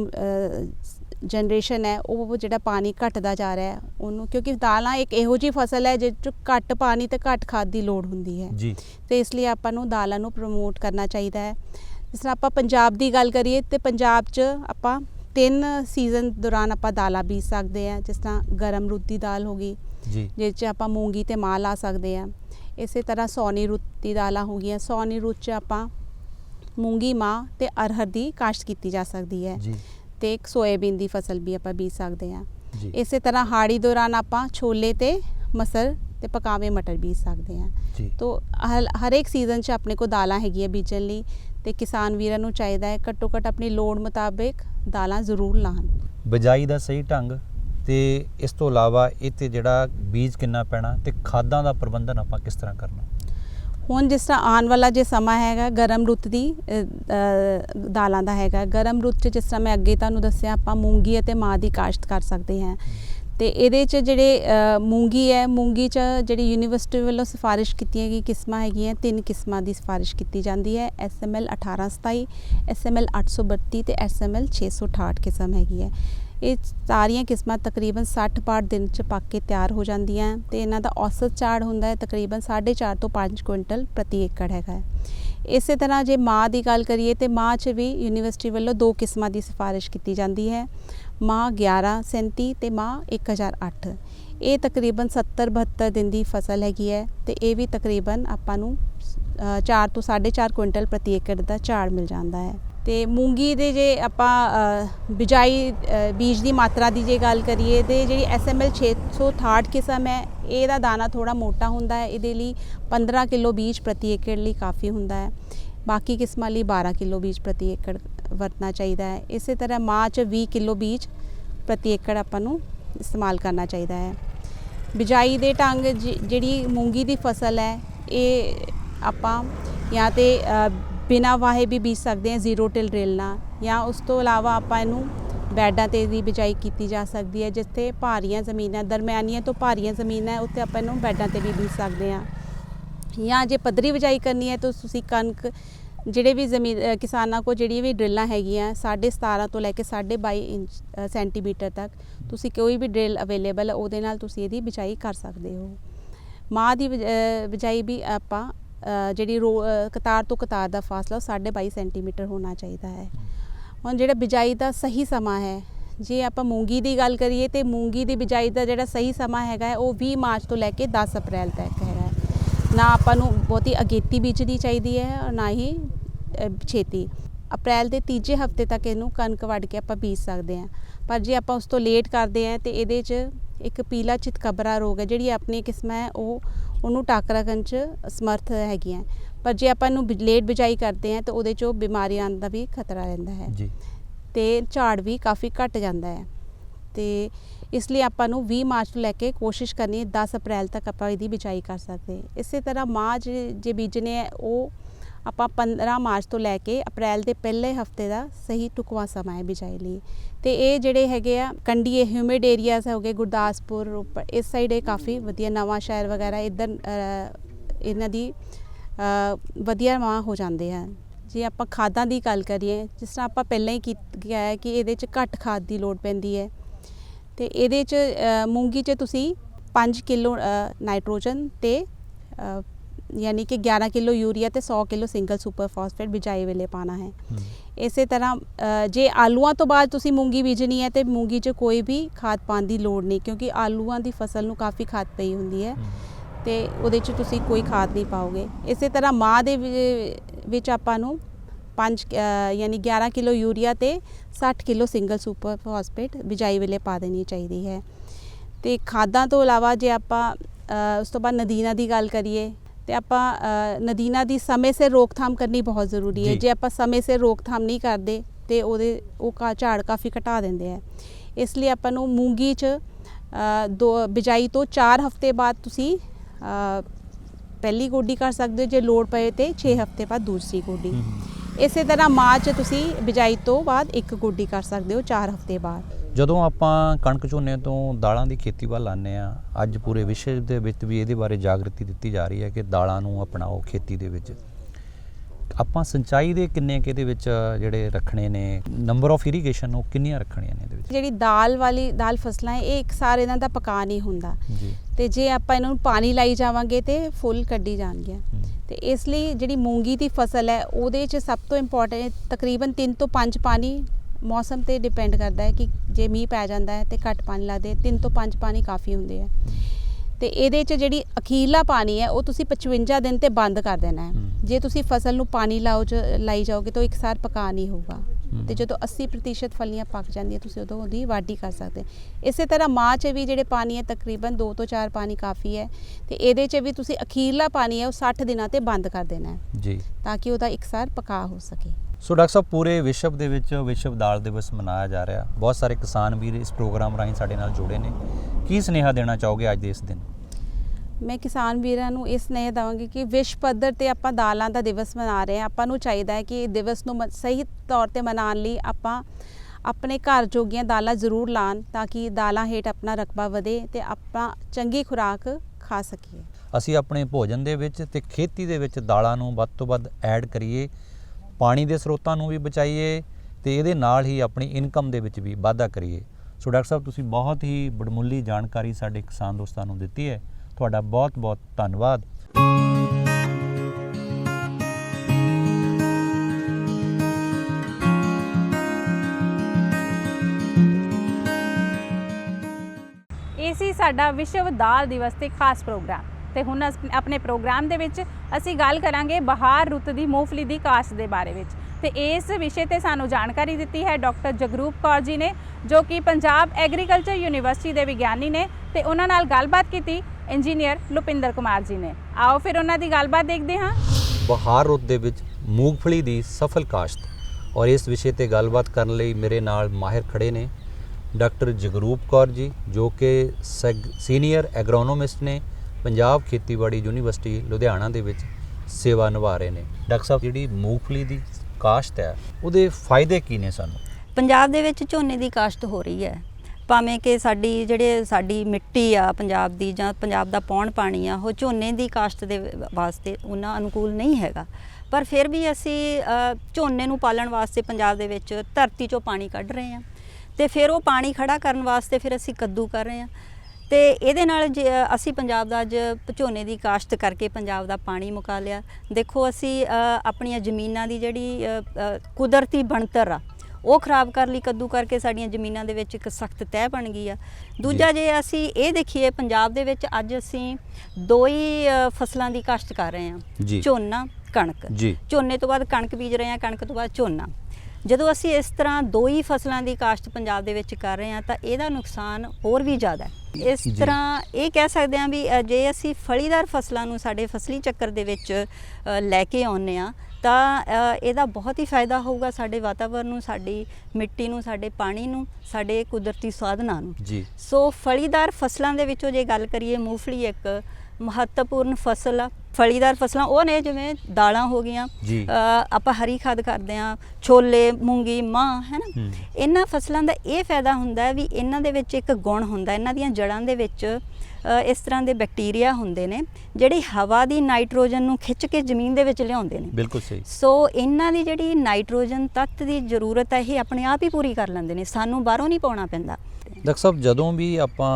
ਜਨਰੇਸ਼ਨ ਹੈ ਉਹ ਜਿਹੜਾ ਪਾਣੀ ਘਟਦਾ ਜਾ ਰਿਹਾ ਹੈ ਉਹਨੂੰ ਕਿਉਂਕਿ ਦਾਲਾਂ ਇੱਕ ਇਹੋ ਜਿਹੀ ਫਸਲ ਹੈ ਜਿਸ 'ਚ ਘੱਟ ਪਾਣੀ ਤੇ ਘੱਟ ਖਾਦ ਦੀ ਲੋੜ ਹੁੰਦੀ ਹੈ। ਜੀ। ਤੇ ਇਸ ਲਈ ਆਪਾਂ ਨੂੰ ਦਾਲਾਂ ਨੂੰ ਪ੍ਰਮੋਟ ਕਰਨਾ ਚਾਹੀਦਾ ਹੈ। ਜਿਸ ਤਰ੍ਹਾਂ ਆਪਾਂ ਪੰਜਾਬ ਦੀ ਗੱਲ ਕਰੀਏ ਤੇ ਪੰਜਾਬ 'ਚ ਆਪਾਂ ਤਿੰਨ ਸੀਜ਼ਨ ਦੌਰਾਨ ਆਪਾਂ ਦਾਲਾਂ ਬੀਜ ਸਕਦੇ ਆ ਜਿਸ ਤਰ੍ਹਾਂ ਗਰਮ ਰੁੱਤ ਦੀ ਦਾਲ ਹੋ ਗਈ ਜੀ। ਜਿਸ 'ਚ ਆਪਾਂ ਮੂੰਗੀ ਤੇ ਮਾਂ ਲਾ ਸਕਦੇ ਆ ਇਸੇ ਤਰ੍ਹਾਂ ਸੌਣੀ ਰੁੱਤ ਦੀ ਦਾਲਾਂ ਹੋ ਗਈਆਂ। ਸੌਣੀ ਰੁੱਤ 'ਚ ਆਪਾਂ ਮੂੰਗੀ ਮਾਂ ਤੇ ਅਰਹਰ ਦੀ ਕਾਸ਼ਤ ਕੀਤੀ ਜਾ ਸਕਦੀ ਹੈ ਜੀ। ਤੇ ਇੱਕ ਸੋਇਆਬੀਨ ਦੀ ਫਸਲ ਵੀ ਆਪਾਂ ਬੀਜ ਸਕਦੇ ਆ ਜੀ। ਇਸੇ ਤਰ੍ਹਾਂ ਹਾੜੀ ਦੌਰਾਨ ਆਪਾਂ ਛੋਲੇ ਤੇ ਮਸਰ ਤੇ ਪਕਾਵੇਂ ਮਟਰ ਬੀਜ ਸਕਦੇ ਆ ਜੀ। ਤੋ ਹਰ ਹਰ ਇੱਕ ਸੀਜ਼ਨ 'ਚ ਆਪਣੇ ਕੋਲ ਦਾਲਾਂ ਹੈਗੀਆਂ ਬੀਜਣ ਲਈ। ਤੇ ਕਿਸਾਨ ਵੀਰਾਂ ਨੂੰ ਚਾਹੀਦਾ ਹੈ ਘੱਟੋ ਘੱਟ ਆਪਣੀ ਲੋੜ ਮੁਤਾਬਿਕ ਦਾਲਾਂ ਜ਼ਰੂਰ ਲਾਉਣ। ਬਿਜਾਈ ਦਾ ਸਹੀ ਢੰਗ ਤੇ ਇਸ ਤੋਂ ਇਲਾਵਾ ਇਹ ਤੇ ਜਿਹੜਾ ਬੀਜ ਕਿੰਨਾ ਪੈਣਾ ਤੇ ਖਾਦਾਂ ਦਾ ਪ੍ਰਬੰਧਨ ਆਪਾਂ ਕਿਸ ਤਰ੍ਹਾਂ ਕਰਨਾ? ਹੁਣ ਜਿਸ ਤਰ੍ਹਾਂ ਆਉਣ ਵਾਲਾ ਜੇ ਸਮਾਂ ਹੈਗਾ ਗਰਮ ਰੁੱਤ ਦੀ ਦਾਲਾਂ ਦਾ ਹੈਗਾ। ਗਰਮ ਰੁੱਤ 'ਚ ਜਿਸ ਤਰ੍ਹਾਂ ਮੈਂ ਅੱਗੇ ਤੁਹਾਨੂੰ ਦੱਸਿਆ ਆਪਾਂ ਮੂੰਗੀ ਅਤੇ ਮਾਂ ਦੀ ਕਾਸ਼ਤ ਕਰ ਸਕਦੇ ਹਾਂ। ਤੇ ਇਹਦੇ 'ਚ ਜਿਹੜੇ ਮੂੰਗੀ ਹੈ, ਮੂੰਗੀ 'ਚ ਜਿਹੜੀ ਯੂਨੀਵਰਸਿਟੀ ਵੱਲੋਂ ਸਿਫਾਰਿਸ਼ ਕੀਤੀਆਂ ਗਈ ਕਿਸਮਾਂ ਹੈਗੀਆਂ, ਤਿੰਨ ਕਿਸਮਾਂ ਦੀ ਸਿਫਾਰਿਸ਼ ਕੀਤੀ ਜਾਂਦੀ ਹੈ। ਐਸਐਮਐਲ 1827 ਐਸਐਮਐਲ 832 ਤੇ ਐਸਐਮਐਲ 668 ਕਿਸਮ ਹੈਗੀ ਹੈ। ਇਹ ਸਾਰੀਆਂ ਕਿਸਮਾਂ ਤਕਰੀਬਨ 60 ਪਾਠ ਦਿਨ ਚ ਪੱਕ ਕੇ ਤਿਆਰ ਹੋ ਜਾਂਦੀਆਂ। ਹੈ ਤੇ ਇਹਨਾਂ ਦਾ ਔਸਤ ਝਾੜ ਹੁੰਦਾ ਹੈ, ਤਕਰੀਬਨ 4.5 ਤੋਂ 5 ਕੁਇੰਟਲ ਪ੍ਰਤੀ ਏਕੜ ਹੈਗਾ ਇਸੇ ਤਰ੍ਹਾਂ ਜੇ ਮਾਂ ਦੀ ਗੱਲ ਕਰੀਏ ਤੇ ਮਾਂ 'ਚ ਵੀ ਯੂਨੀਵਰਸਿਟੀ ਵੱਲੋਂ ਦੋ ਕਿਸਮਾਂ ਦੀ ਸਿਫਾਰਿਸ਼ ਕੀਤੀ ਜਾਂਦੀ ਹੈ। ਮਾਂ 1137 ਤੇ ਮਾਂ 1008 ਇਹ ਤਕਰੀਬਨ 70 72 ਦਿਨ ਦੀ ਫਸਲ ਹੈਗੀ ਹੈ ਤੇ ਇਹ ਵੀ ਤਕਰੀਬਨ ਆਪਾਂ ਨੂੰ 4 ਤੋਂ 4.5 ਕੁਇੰਟਲ ਪ੍ਰਤੀ ਏਕੜ ਦਾ ਝਾੜ ਮਿਲ ਜਾਂਦਾ ਹੈ। ਤੇ ਮੂੰਗੀ ਦੇ ਜੇ ਆਪਾਂ ਬਿਜਾਈ ਬੀਜ ਦੀ ਮਾਤਰਾ ਦੀ ਜੇ ਗੱਲ ਕਰੀਏ ਤੇ ਜਿਹੜੀ ਐਸਐਮਐਲ 668 ਕਿਸਮ ਹੈ, ਇਹਦਾ ਦਾਣਾ ਥੋੜਾ ਮੋਟਾ ਹੁੰਦਾ ਹੈ, ਇਹਦੇ ਲਈ 15 ਕਿਲੋ ਬੀਜ ਪ੍ਰਤੀ ਏਕੜ ਲਈ ਕਾਫੀ ਹੁੰਦਾ ਹੈ। ਬਾਕੀ ਕਿਸਮਾਂ ਲਈ 12 ਕਿਲੋ ਬੀਜ ਪ੍ਰਤੀ ਏਕੜ ਵਰਤਣਾ ਚਾਹੀਦਾ ਹੈ। ਇਸੇ ਤਰ੍ਹਾਂ ਮਾਂ 'ਚ 20 ਕਿਲੋ ਬੀਜ ਪ੍ਰਤੀ ਏਕੜ ਆਪਾਂ ਨੂੰ ਇਸਤੇਮਾਲ ਕਰਨਾ ਚਾਹੀਦਾ ਹੈ। ਬਿਜਾਈ ਦੇ ਢੰਗ ਜਿ- ਜਿਹੜੀ ਮੂੰਗੀ ਦੀ ਫਸਲ ਹੈ, ਇਹ ਆਪਾਂ ਜਾਂ ਤੇ ਬਿਨਾਂ ਵਾਹੇ ਵੀ ਬੀਜ ਸਕਦੇ ਹਾਂ ਜ਼ੀਰੋ ਟਿਲ ਡਰਿਲ ਨਾਲ। ਜਾਂ ਉਸ ਤੋਂ ਇਲਾਵਾ ਆਪਾਂ ਇਹਨੂੰ ਬੈਡਾਂ ਤੇ ਦੀ ਬਿਜਾਈ ਕੀਤੀ ਜਾ ਸਕਦੀ ਹੈ ਜਿੱਥੇ ਭਾਰੀਆਂ ਜ਼ਮੀਨਾਂ ਦਰਮਿਆਨੀਆਂ ਤੋਂ ਭਾਰੀਆਂ ਜ਼ਮੀਨਾਂ ਹੈ ਉੱਥੇ ਆਪਾਂ ਇਹਨੂੰ ਬੈਡਾਂ ਤੇ ਵੀ ਬੀਜ ਸਕਦੇ ਹਾਂ। ਜਾਂ ਜੇ ਪੱਧਰੀ ਬਿਜਾਈ ਕਰਨੀ ਹੈ ਤਾਂ ਤੁਸੀਂ ਕਣਕ ਜਿਹੜੇ ਵੀ ਜ਼ਮੀਨ ਕਿਸਾਨਾਂ ਕੋਲ ਜਿਹੜੀ ਵੀ ਡਰਿੱਲਾਂ ਹੈਗੀਆਂ 17.5 ਤੋਂ ਲੈ ਕੇ 22 ਇੰਚ ਸੈਂਟੀਮੀਟਰ ਤੱਕ ਤੁਸੀਂ ਕੋਈ ਵੀ ਡਰਿਲ ਅਵੇਲੇਬਲ ਉਹਦੇ ਨਾਲ ਤੁਸੀਂ ਇਹਦੀ ਬਿਜਾਈ ਕਰ ਸਕਦੇ ਹੋ। ਮਾਂ ਦੀ ਬਜ- ਅ, ਵੀ ਆਪਾਂ ਜਿਹੜੀ ਰੋ ਕਤਾਰ ਤੋਂ ਕਤਾਰ ਦਾ ਫਾਸਲਾ ਉਹ 22.5 ਸੈਂਟੀਮੀਟਰ ਹੋਣਾ ਚਾਹੀਦਾ ਹੈ। ਹੁਣ ਜਿਹੜਾ ਬਿਜਾਈ ਦਾ ਸਹੀ ਸਮਾਂ ਹੈ, ਜੇ ਆਪਾਂ ਮੂੰਗੀ ਦੀ ਗੱਲ ਕਰੀਏ ਤੇ ਮੂੰਗੀ ਦੀ ਬਿਜਾਈ ਦਾ ਜਿਹੜਾ ਸਹੀ ਸਮਾਂ ਹੈਗਾ ਉਹ 20 ਮਾਰਚ ਤੋਂ ਲੈ ਕੇ 10 ਅਪ੍ਰੈਲ ਤੱਕ ਹੈਗਾ ਨਾ ਆਪਾਂ ਨੂੰ ਬਹੁਤੀ ਅਗੇਤੀ ਬੀਜਣੀ ਚਾਹੀਦੀ ਹੈ ਔਰ ਨਾ ਹੀ ਛੇਤੀ। ਅਪ੍ਰੈਲ ਦੇ ਤੀਜੇ ਹਫ਼ਤੇ ਤੱਕ ਇਹਨੂੰ ਕਣਕ ਵੱਢ ਕੇ ਆਪਾਂ ਬੀਜ ਸਕਦੇ ਹਾਂ। ਪਰ ਜੇ ਆਪਾਂ ਉਸ ਤੋਂ ਲੇਟ ਕਰਦੇ ਹਾਂ ਤੇ ਇਹਦੇ 'ਚ ਇੱਕ ਪੀਲਾ ਚਿਤਕਬਰਾ ਰੋਗ ਹੈ, ਜਿਹੜੀ ਆਪਣੀ ਕਿਸਮ ਹੈ, ਉਹ ਉਹਨੂੰ ਟਾਕਰਾ ਕਰਨ 'ਚ ਸਮਰਥ ਹੈਗੀਆਂ। ਪਰ ਜੇ ਆਪਾਂ ਬਿ- ਲੇਟ ਬਿਜਾਈ ਕਰਦੇ ਹਾਂ ਤਾਂ ਉਹਦੇ 'ਚੋਂ ਬਿਮਾਰੀ ਆਉਣ ਦਾ ਵੀ ਖਤਰਾ ਰਹਿੰਦਾ ਹੈ। ਜੀ। ਤੇ ਝਾੜ ਵੀ ਕਾਫੀ ਘਟ ਜਾਂਦਾ ਹੈ। ਤੇ ਇਸ ਲਈ ਆਪਾਂ ਨੂੰ 20 ਮਾਰਚ ਤੋਂ ਲੈ ਕੇ ਕੋਸ਼ਿਸ਼ ਕਰਨੀ ਹੈ 10 ਅਪ੍ਰੈਲ ਤੱਕ ਆਪਾਂ ਇਹਦੀ ਬਿਜਾਈ ਕਰ ਸਕਦੇ। ਇਸੇ ਤਰ੍ਹਾਂ ਮਾਂ ਜੇ ਜੇ ਬੀਜਣੇ ਹੈ ਉਹ ਆਪਾਂ 15 ਮਾਰਚ ਤੋਂ ਲੈ ਕੇ ਅਪ੍ਰੈਲ ਦੇ ਪਹਿਲੇ ਹਫ਼ਤੇ ਦਾ ਸਹੀ ਟੁਕਵਾ ਸਮਾਂ ਹੈ ਬਿਜਾਈ ਲਈ। ਤੇ ਇਹ ਜਿਹੜੇ ਹੈਗੇ ਆ ਕੰਡੀਏ ਹਿਊਮਿਡ ਏਰੀਆਜ਼ ਹੋ ਗਏ, ਗੁਰਦਾਸਪੁਰ, ਰੋਪੜ, ਇਸ ਸਾਈਡ ਇਹ ਕਾਫੀ ਵਧੀਆ ਨਵਾਂ ਸ਼ਹਿਰ ਵਗੈਰਾ, ਇਧਰ ਇਹਨਾਂ ਦੀ ਵਧੀਆ ਮਾਂ ਹੋ ਜਾਂਦੇ ਹਨ ਜੇ ਆਪਾਂ ਖਾਦਾਂ ਦੀ ਗੱਲ ਕਰੀਏ, ਜਿਸ ਤਰ੍ਹਾਂ ਆਪਾਂ ਪਹਿਲਾਂ ਹੀ ਕੀਤਾ ਗਿਆ ਹੈ ਕਿ ਇਹਦੇ 'ਚ ਘੱਟ ਖਾਦ ਦੀ ਲੋੜ ਪੈਂਦੀ ਹੈ। ਤੇ ਇਹਦੇ 'ਚ ਮੂੰਗੀ 'ਚ ਤੁਸੀਂ 5 ਕਿਲੋ ਨਾਈਟ੍ਰੋਜਨ ਤੇ ਯਾਨੀ ਕਿ 11 ਕਿਲੋ ਯੂਰੀਆ ਤੇ 100 ਕਿਲੋ ਸਿੰਗਲ ਸੁਪਰ ਫਾਸਫੇਟ ਬਿਜਾਈ ਵੇਲੇ ਪਾਣਾ ਹੈ ਇਸੇ ਤਰ੍ਹਾਂ ਜੇ ਆਲੂਆਂ ਤੋਂ ਬਾਅਦ ਤੁਸੀਂ ਮੂੰਗੀ ਬੀਜਣੀ ਹੈ ਤੇ ਮੂੰਗੀ 'ਚ ਕੋਈ ਵੀ ਖਾਦ ਪਾਉਣ ਦੀ ਲੋੜ ਨਹੀਂ ਕਿਉਂਕਿ ਆਲੂਆਂ ਦੀ ਫਸਲ ਨੂੰ ਕਾਫੀ ਖਾਦ ਪਈ ਹੁੰਦੀ ਹੈ ਤੇ ਉਹਦੇ 'ਚ ਤੁਸੀਂ ਕੋਈ ਖਾਦ ਨਹੀਂ ਪਾਓਗੇ ਇਸੇ ਤਰ੍ਹਾਂ ਮਾਂ ਦੇ ਵਿੱਚ ਆਪਾਂ ਨੂੰ 5 ਯਾਨੀ 11 ਕਿਲੋ ਯੂਰੀਆ ਤੇ 60 ਕਿਲੋ ਸਿੰਗਲ ਸੁਪਰ ਫਾਸਫੇਟ ਬਿਜਾਈ ਵੇਲੇ ਪਾ ਦੇਣੀ ਚਾਹੀਦੀ ਹੈ ਤੇ ਖਾਦਾਂ ਤੋਂ ਇਲਾਵਾ ਜੇ ਆਪਾਂ ਉਸ ਤੋਂ ਬਾਅਦ ਨਦੀਨਾਂ ਦੀ ਗੱਲ ਕਰੀਏ ਤੇ ਆਪਾਂ ਨਦੀਨਾਂ ਦੀ ਸਮੇਂ ਸਿਰ ਰੋਕਥਾਮ ਕਰਨੀ ਬਹੁਤ ਜ਼ਰੂਰੀ ਹੈ ਜੀ। ਜੇ ਆਪਾਂ ਸਮੇਂ ਸਿਰ ਰੋਕਥਾਮ ਨਹੀਂ ਕਰਦੇ ਤੇ ਉਹਦੇ ਉਹ ਕਾ ਝਾੜ ਕਾਫੀ ਘਟਾ ਦਿੰਦੇ ਆ ਇਸ ਲਈ ਆਪਾਂ ਨੂੰ ਮੂੰਗੀ 'ਚ ਅ, ਦੋ ਬਿਜਾਈ ਤੋਂ 4 ਹਫ਼ਤੇ ਬਾਅਦ ਤੁਸੀਂ ਅ, ਪਹਿਲੀ ਗੋਡੀ ਕਰ ਸਕਦੇ ਹੋ ਜੇ ਲੋੜ ਪਏ ਤੇ 6 ਹਫ਼ਤੇ ਬਾਅਦ ਦੂਸਰੀ ਗੋਡੀ ਹਮ। ਇਸੇ ਤਰ੍ਹਾਂ ਮਾਰਚ ਤੁਸੀਂ ਬਿਜਾਈ ਤੋਂ ਬਾਅਦ ਇੱਕ ਗੋਡੀ ਕਰ ਸਕਦੇ ਹੋ 4 ਹਫ਼ਤੇ ਬਾਅਦ ਜਦੋਂ ਆਪਾਂ ਕਣਕ ਝੋਨੇ ਤੋਂ ਦਾਲਾਂ ਦੀ ਖੇਤੀ ਵੱਲ ਆਉਂਦੇ ਆ ਅੱਜ ਪੂਰੇ ਵਿਸ਼ਵ ਦੇ ਵਿੱਚ ਵੀ ਇਹਦੇ ਬਾਰੇ ਜਾਗਰਤੀ ਦਿੱਤੀ ਜਾ ਰਹੀ ਹੈ ਕਿ ਦਾਲਾਂ ਨੂੰ ਅਪਣਾਓ ਖੇਤੀ ਦੇ ਵਿੱਚ। ਆਪਾਂ ਸਿੰਚਾਈ ਦੇ ਕਿੰਨੇ ਕਿ ਇਹਦੇ ਵਿੱਚ ਜਿਹੜੇ ਰੱਖਣੇ ਨੇ ਨੰਬਰ ਆਫ ਇਰੀਗੇਸ਼ਨ ਉਹ ਕਿੰਨੀਆਂ ਰੱਖਣੀਆਂ ਨੇ ਇਹਦੇ ਵਿੱਚ? ਜਿਹੜੀ ਦਾਲ ਵਾਲੀ ਦਾਲ ਫਸਲਾਂ ਇਹ ਇੱਕ ਸਾਰ ਇਹਨਾਂ ਦਾ ਪਕਾ ਨਹੀਂ ਹੁੰਦਾ। ਜੀ। ਤੇ ਜੇ ਆਪਾਂ ਇਹਨਾਂ ਨੂੰ ਪਾਣੀ ਲਾਈ ਜਾਵਾਂਗੇ ਤੇ ਫੁੱਲ ਕੱਢੀ ਜਾਣਗੀਆਂ। ਤੇ ਇਸ ਲਈ ਜਿਹੜੀ ਮੂੰਗੀ ਦੀ ਫਸਲ ਹੈ ਉਹਦੇ 'ਚ ਸਭ ਤੋਂ ਇੰਪੋਰਟੈਂਟ ਤਕਰੀਬਨ 3 ਤੋਂ 5 ਪਾਣੀ ਮੌਸਮ ਤੇ ਡਿਪੈਂਡ ਕਰਦਾ ਹੈ ਕਿ ਜੇ ਮੀਂਹ ਪੈ ਜਾਂਦਾ ਹੈ ਤੇ ਘੱਟ ਪਾਣੀ ਲੱਗਦੇ 3 ਤੋਂ 5 ਪਾਣੀ ਕਾਫੀ ਹੁੰਦੇ ਆ ਤੇ ਇਹਦੇ 'ਚ ਜਿਹੜੀ ਅਖੀਰਲਾ ਪਾਣੀ ਹੈ ਉਹ ਤੁਸੀਂ 55 ਦਿਨ ਤੇ ਬੰਦ ਕਰ ਦੇਣਾ ਹੈ। ਜੇ ਤੁਸੀਂ ਫਸਲ ਨੂੰ ਪਾਣੀ ਲਾਓ ਚ ਲਾਈ ਜਾਓਗੇ ਤਾਂ ਉਹ ਇਕਸਾਰ ਪਕਾ ਨਹੀਂ ਹੋਊਗਾ। ਤੇ ਜਦੋਂ 80% ਫਲੀਆਂ ਪੱਕ ਜਾਂਦੀਆਂ ਤੁਸੀਂ ਉਦੋਂ ਉਹਦੀ ਵਾਢੀ ਕਰ ਸਕਦੇ ਇਸੇ ਤਰ੍ਹਾਂ ਮਾਂ 'ਚ ਵੀ ਜਿਹੜੇ ਪਾਣੀ ਹੈ ਤਕਰੀਬਨ 2 ਤੋਂ 4 ਪਾਣੀ ਕਾਫੀ ਹੈ। ਤੇ ਇਹਦੇ 'ਚ ਵੀ ਤੁਸੀਂ ਅਖੀਰਲਾ ਪਾਣੀ ਹੈ ਉਹ 60 ਦਿਨਾਂ ਤੇ ਬੰਦ ਕਰ ਦੇਣਾ ਹੈ। ਜੀ। ਤਾਂ ਕਿ ਉਹਦਾ ਇਕਸਾਰ ਪਕਾ ਹੋ ਸਕੇ। ਸੋ ਡਾਕਟਰ ਸਾਹਿਬ ਪੂਰੇ ਵਿਸ਼ਵ ਦੇ ਵਿੱਚ ਵਿਸ਼ਵ ਦਾਲ ਦਿਵਸ ਮਨਾਇਆ ਜਾ ਰਿਹਾ। ਬਹੁਤ ਸਾਰੇ ਕਿਸਾਨ ਵੀਰ ਇਸ ਪ੍ਰੋਗਰਾਮ ਰਾਹੀਂ ਸਾਡੇ ਨਾਲ ਜੁੜੇ ਨੇ। ਕੀ ਸੁਨੇਹਾ ਦੇਣਾ ਚਾਹੋਗੇ ਅੱਜ ਦੇ ਇਸ ਦਿਨ? ਮੈਂ ਕਿਸਾਨ ਵੀਰਾਂ ਨੂੰ ਇਸ ਨੇ ਦਵਾਂਗੀ ਕਿ ਵਿਸ਼ਵ ਪੱਧਰ ਤੇ ਆਪਾਂ ਦਾਲਾਂ ਦਾ ਦਿਵਸ ਮਨਾ ਰਹੇ ਹਾਂ। ਆਪਾਂ ਨੂੰ ਚਾਹੀਦਾ ਹੈ ਕਿ ਇਹ ਦਿਵਸ ਨੂੰ ਸਹੀ ਤੌਰ ਤੇ ਮਨਾਉਣ ਲਈ ਆਪਾਂ ਆਪਣੇ ਘਰ ਜੋਗੀਆਂ ਦਾਲਾਂ ਜ਼ਰੂਰ ਲਾਣ ਤਾਂ ਕਿ ਦਾਲਾਂ ਹੇਠ ਆਪਣਾ ਰਕਬਾ ਵਧੇ ਤੇ ਆਪਾਂ ਚੰਗੀ ਖੁਰਾਕ ਖਾ ਸਕੀਏ। ਅਸੀਂ ਆਪਣੇ ਭੋਜਨ ਦੇ ਵਿੱਚ ਤੇ ਖੇਤੀ ਦੇ ਵਿੱਚ ਦਾਲਾਂ ਨੂੰ ਵੱਧ ਤੋਂ ਵੱਧ ਐਡ ਕਰੀਏ। ਪਾਣੀ ਦੇ ਸਰੋਤਾਂ ਨੂੰ ਵੀ ਬਚਾਈਏ ਤੇ ਇਹਦੇ ਨਾਲ ਹੀ ਆਪਣੀ ਇਨਕਮ ਦੇ ਵਿੱਚ ਵੀ ਵਾਧਾ ਕਰੀਏ। ਸੋ ਡਾਕਟਰ ਸਾਹਿਬ, ਤੁਸੀਂ ਬਹੁਤ ਹੀ ਬੜਮੁੱਲੀ ਜਾਣਕਾਰੀ ਸਾਡੇ ਕਿਸਾਨ ਦੋਸਤਾਂ ਨੂੰ ਦਿੱਤੀ ਹੈ। ਤੁਹਾਡਾ ਬਹੁਤ ਬਹੁਤ ਧੰਨਵਾਦ। ਇਹ ਸੀ ਸਾਡਾ ਵਿਸ਼ਵ ਦਾਲ ਦਿਵਸ ਤੇ ਖਾਸ ਪ੍ਰੋਗਰਾਮ। ਤੇ ਹੁਣ ਅਸ- ਆਪਣੇ ਪ੍ਰੋਗਰਾਮ ਦੇ ਵਿੱਚ ਅਸੀਂ ਗੱਲ ਕਰਾਂਗੇ ਬਹਾਰ ਰੁੱਤ ਦੀ ਮੂੰਗਫਲੀ ਦੀ ਕਾਸ਼ਤ ਦੇ ਬਾਰੇ ਵਿੱਚ। ਤੇ ਇਸ ਵਿਸ਼ੇ ਤੇ ਸਾਨੂੰ ਜਾਣਕਾਰੀ ਦਿੱਤੀ ਹੈ ਡਾਕਟਰ ਜਗਰੂਪ ਕੌਰ ਜੀ ਨੇ, ਜੋ ਕਿ ਪੰਜਾਬ ਐਗਰੀਕਲਚਰ ਯੂਨੀਵਰਸਿਟੀ ਦੇ ਵਿਗਿਆਨੀ ਨੇ ਤੇ ਉਹਨਾਂ ਨਾਲ ਗੱਲਬਾਤ ਕੀਤੀ ਇੰਜੀਨੀਅਰ ਲੁਪਿੰਦਰ ਕੁਮਾਰ ਜੀ ਨੇ। ਆਓ ਫਿਰ ਉਹਨਾਂ ਦੀ ਗੱਲਬਾਤ ਦੇਖਦੇ ਹਾਂ। ਬਹਾਰ ਰੁੱਤ ਦੇ ਵਿੱਚ ਮੂੰਗਫਲੀ ਦੀ ਸਫਲ ਕਾਸ਼ਤ। ਔਰ ਇਸ ਵਿਸ਼ੇ ਤੇ ਗੱਲਬਾਤ ਕਰਨ ਲਈ ਮੇਰੇ ਨਾਲ ਮਾਹਿਰ ਖੜੇ ਨੇ ਡਾਕਟਰ ਜਗਰੂਪ ਕੌਰ ਜੀ, ਜੋ ਕਿ ਸੈਗ- ਸੀਨੀਅਰ ਐਗਰੋਨੋਮਿਸਟ ਨੇ ਪੰਜਾਬ ਖੇਤੀਬਾੜੀ ਯੂਨੀਵਰਸਿਟੀ ਲੁਧਿਆਣਾ ਦੇ ਵਿੱਚ ਸੇਵਾ ਨਿਭਾ ਰਹੇ ਨੇ। ਡਾਕਟਰ ਸਾਹਿਬ, ਜਿਹੜੀ ਮੂੰਗਫਲੀ ਦੀ ਕਾਸ਼ਤ ਹੈ, ਉਹਦੇ ਫਾਇਦੇ ਕੀ ਨੇ ਸਾਨੂੰ? ਪੰਜਾਬ ਦੇ ਵਿੱਚ ਝੋਨੇ ਦੀ ਕਾਸ਼ਤ ਹੋ ਰਹੀ ਹੈ। ਭਾਵੇਂ ਕਿ ਸਾਡੀ ਜਿਹੜੇ ਸਾਡੀ ਮਿੱਟੀ ਆ, ਪੰਜਾਬ ਦੀ ਜਾਂ ਪੰਜਾਬ ਦਾ ਪੌਣ ਪਾਣੀ ਆ, ਉਹ ਝੋਨੇ ਦੀ ਕਾਸ਼ਤ ਦੇ ਵਾਸਤੇ ਉਹਨਾਂ ਅਨੁਕੂਲ ਨਹੀਂ ਹੈਗਾ। ਪਰ ਫਿਰ ਵੀ ਅਸੀਂ ਝੋਨੇ ਨੂੰ ਪਾਲਣ ਵਾਸਤੇ ਪੰਜਾਬ ਦੇ ਵਿੱਚ ਧਰਤੀ ਚੋਂ ਪਾਣੀ ਕੱਢ ਰਹੇ ਹਾਂ। ਤੇ ਫਿਰ ਉਹ ਪਾਣੀ ਖੜਾ ਕਰਨ ਵਾਸਤੇ ਫਿਰ ਅਸੀਂ ਕੱਦੂ ਕਰ ਰਹੇ ਹਾਂ। ਤੇ ਇਹਦੇ ਨਾਲ ਜੇ ਅਸੀਂ ਪੰਜਾਬ ਦਾ ਅੱਜ ਝੋਨੇ ਦੀ ਕਾਸ਼ਤ ਕਰਕੇ ਪੰਜਾਬ ਦਾ ਪਾਣੀ ਮੁਕਾ ਲਿਆ। ਦੇਖੋ ਅਸੀਂ ਆਪਣੀਆਂ ਜ਼ਮੀਨਾਂ ਦੀ ਜਿਹੜੀ ਕੁਦਰਤੀ ਬਣਤਰ ਆ ਉਹ ਖਰਾਬ ਕਰ ਲਈ ਕੱਦੂ ਕਰਕੇ ਸਾਡੀਆਂ ਜ਼ਮੀਨਾਂ ਦੇ ਵਿੱਚ ਇੱਕ ਸਖਤ ਤਹਿ ਬਣ ਗਈ ਆ। ਦੂਜਾ ਜੇ। ਅਸੀਂ ਇਹ ਦੇਖੀਏ ਪੰਜਾਬ ਦੇ ਵਿੱਚ ਅੱਜ ਅਸੀਂ ਦੋ ਹੀ ਫਸਲਾਂ ਦੀ ਕਾਸ਼ਤ ਕਰ ਰਹੇ। ਹਾਂ। ਝੋਨਾ ਕਣਕ। ਝੋਨੇ ਤੋਂ ਬਾਅਦ ਕਣਕ ਬੀਜ ਰਹੇ ਹਾਂ ਕਣਕ ਤੋਂ ਬਾਅਦ ਝੋਨਾ। ਜਦੋਂ ਅਸੀਂ ਇਸ ਤਰ੍ਹਾਂ ਦੋ ਹੀ ਫਸਲਾਂ ਦੀ ਕਾਸ਼ਤ ਪੰਜਾਬ ਦੇ ਵਿੱਚ ਕਰ ਰਹੇ ਹਾਂ ਤਾਂ ਇਹਦਾ ਨੁਕਸਾਨ ਹੋਰ ਵੀ ਜ਼ਿਆਦਾ ਹੈ। ਇਸ। ਤਰ੍ਹਾਂ ਇਹ ਕਹਿ ਸਕਦੇ ਹਾਂ ਵੀ ਜੇ ਅਸੀਂ ਫਲੀਦਾਰ ਫਸਲਾਂ ਨੂੰ ਸਾਡੇ ਫਸਲੀ ਚੱਕਰ ਦੇ ਵਿੱਚ ਲੈ ਕੇ ਆਉਂਦੇ ਆ ਤਾਂ ਇਹਦਾ ਬਹੁਤ ਹੀ ਫਾਇਦਾ ਹੋਊਗਾ ਸਾਡੇ ਵਾਤਾਵਰਣ ਨੂੰ ਸਾਡੀ ਮਿੱਟੀ ਨੂੰ ਸਾਡੇ ਪਾਣੀ ਨੂੰ ਸਾਡੇ ਕੁਦਰਤੀ ਸਾਧਨਾਂ ਨੂੰ। ਜੀ। ਸੋ ਫਲੀਦਾਰ ਫਸਲਾਂ ਦੇ ਵਿੱਚੋਂ ਜੇ ਗੱਲ ਕਰੀਏ ਮੂੰਗਫਲੀ ਇੱਕ ਮਹੱਤਵਪੂਰਨ ਫਸਲ ਆ। ਫਲੀਦਾਰ ਫਸਲਾਂ ਉਹ ਨੇ ਜਿਵੇਂ ਦਾਲਾਂ ਹੋ ਗਈਆਂ ਆਪਾਂ ਹਰੀ ਖਾਦ ਕਰਦੇ ਆ ਛੋਲੇ ਮੂੰਗੀ ਮਾਂ ਹੈ ਨਾ? ਹੂੰ। ਇਹਨਾਂ ਫਸਲਾਂ ਦਾ ਇਹ ਫਾਇਦਾ ਹੁੰਦਾ ਵੀ ਇਹਨਾਂ ਦੇ ਵਿੱਚ ਇੱਕ ਗੁਣ ਹੁੰਦਾ ਇਹਨਾਂ ਦੀਆਂ ਜੜਾਂ ਦੇ ਵਿੱਚ ਇਸ ਤਰ੍ਹਾਂ ਦੇ ਬੈਕਟੀਰੀਆ ਹੁੰਦੇ ਨੇ ਜਿਹੜੀ ਹਵਾ ਦੀ ਨਾਈਟ੍ਰੋਜਨ ਨੂੰ ਖਿੱਚ ਕੇ ਜ਼ਮੀਨ ਦੇ ਵਿੱਚ ਲਿਆਉਂਦੇ ਨੇ। ਬਿਲਕੁਲ ਸਹੀ। ਸੋ ਇਹਨਾਂ ਦੀ ਜਿਹੜੀ ਨਾਈਟ੍ਰੋਜਨ ਤੱਤ ਦੀ ਜ਼ਰੂਰਤ ਹੈ ਇਹ ਆਪਣੇ ਆਪ ਹੀ ਪੂਰੀ ਕਰ ਲੈਂਦੇ ਨੇ ਸਾਨੂੰ ਬਾਹਰੋਂ ਨਹੀਂ ਪਾਉਣਾ ਪੈਂਦਾ। ਡਾਕਟਰ ਸਾਹਿਬ ਜਦੋਂ ਵੀ ਆਪਾਂ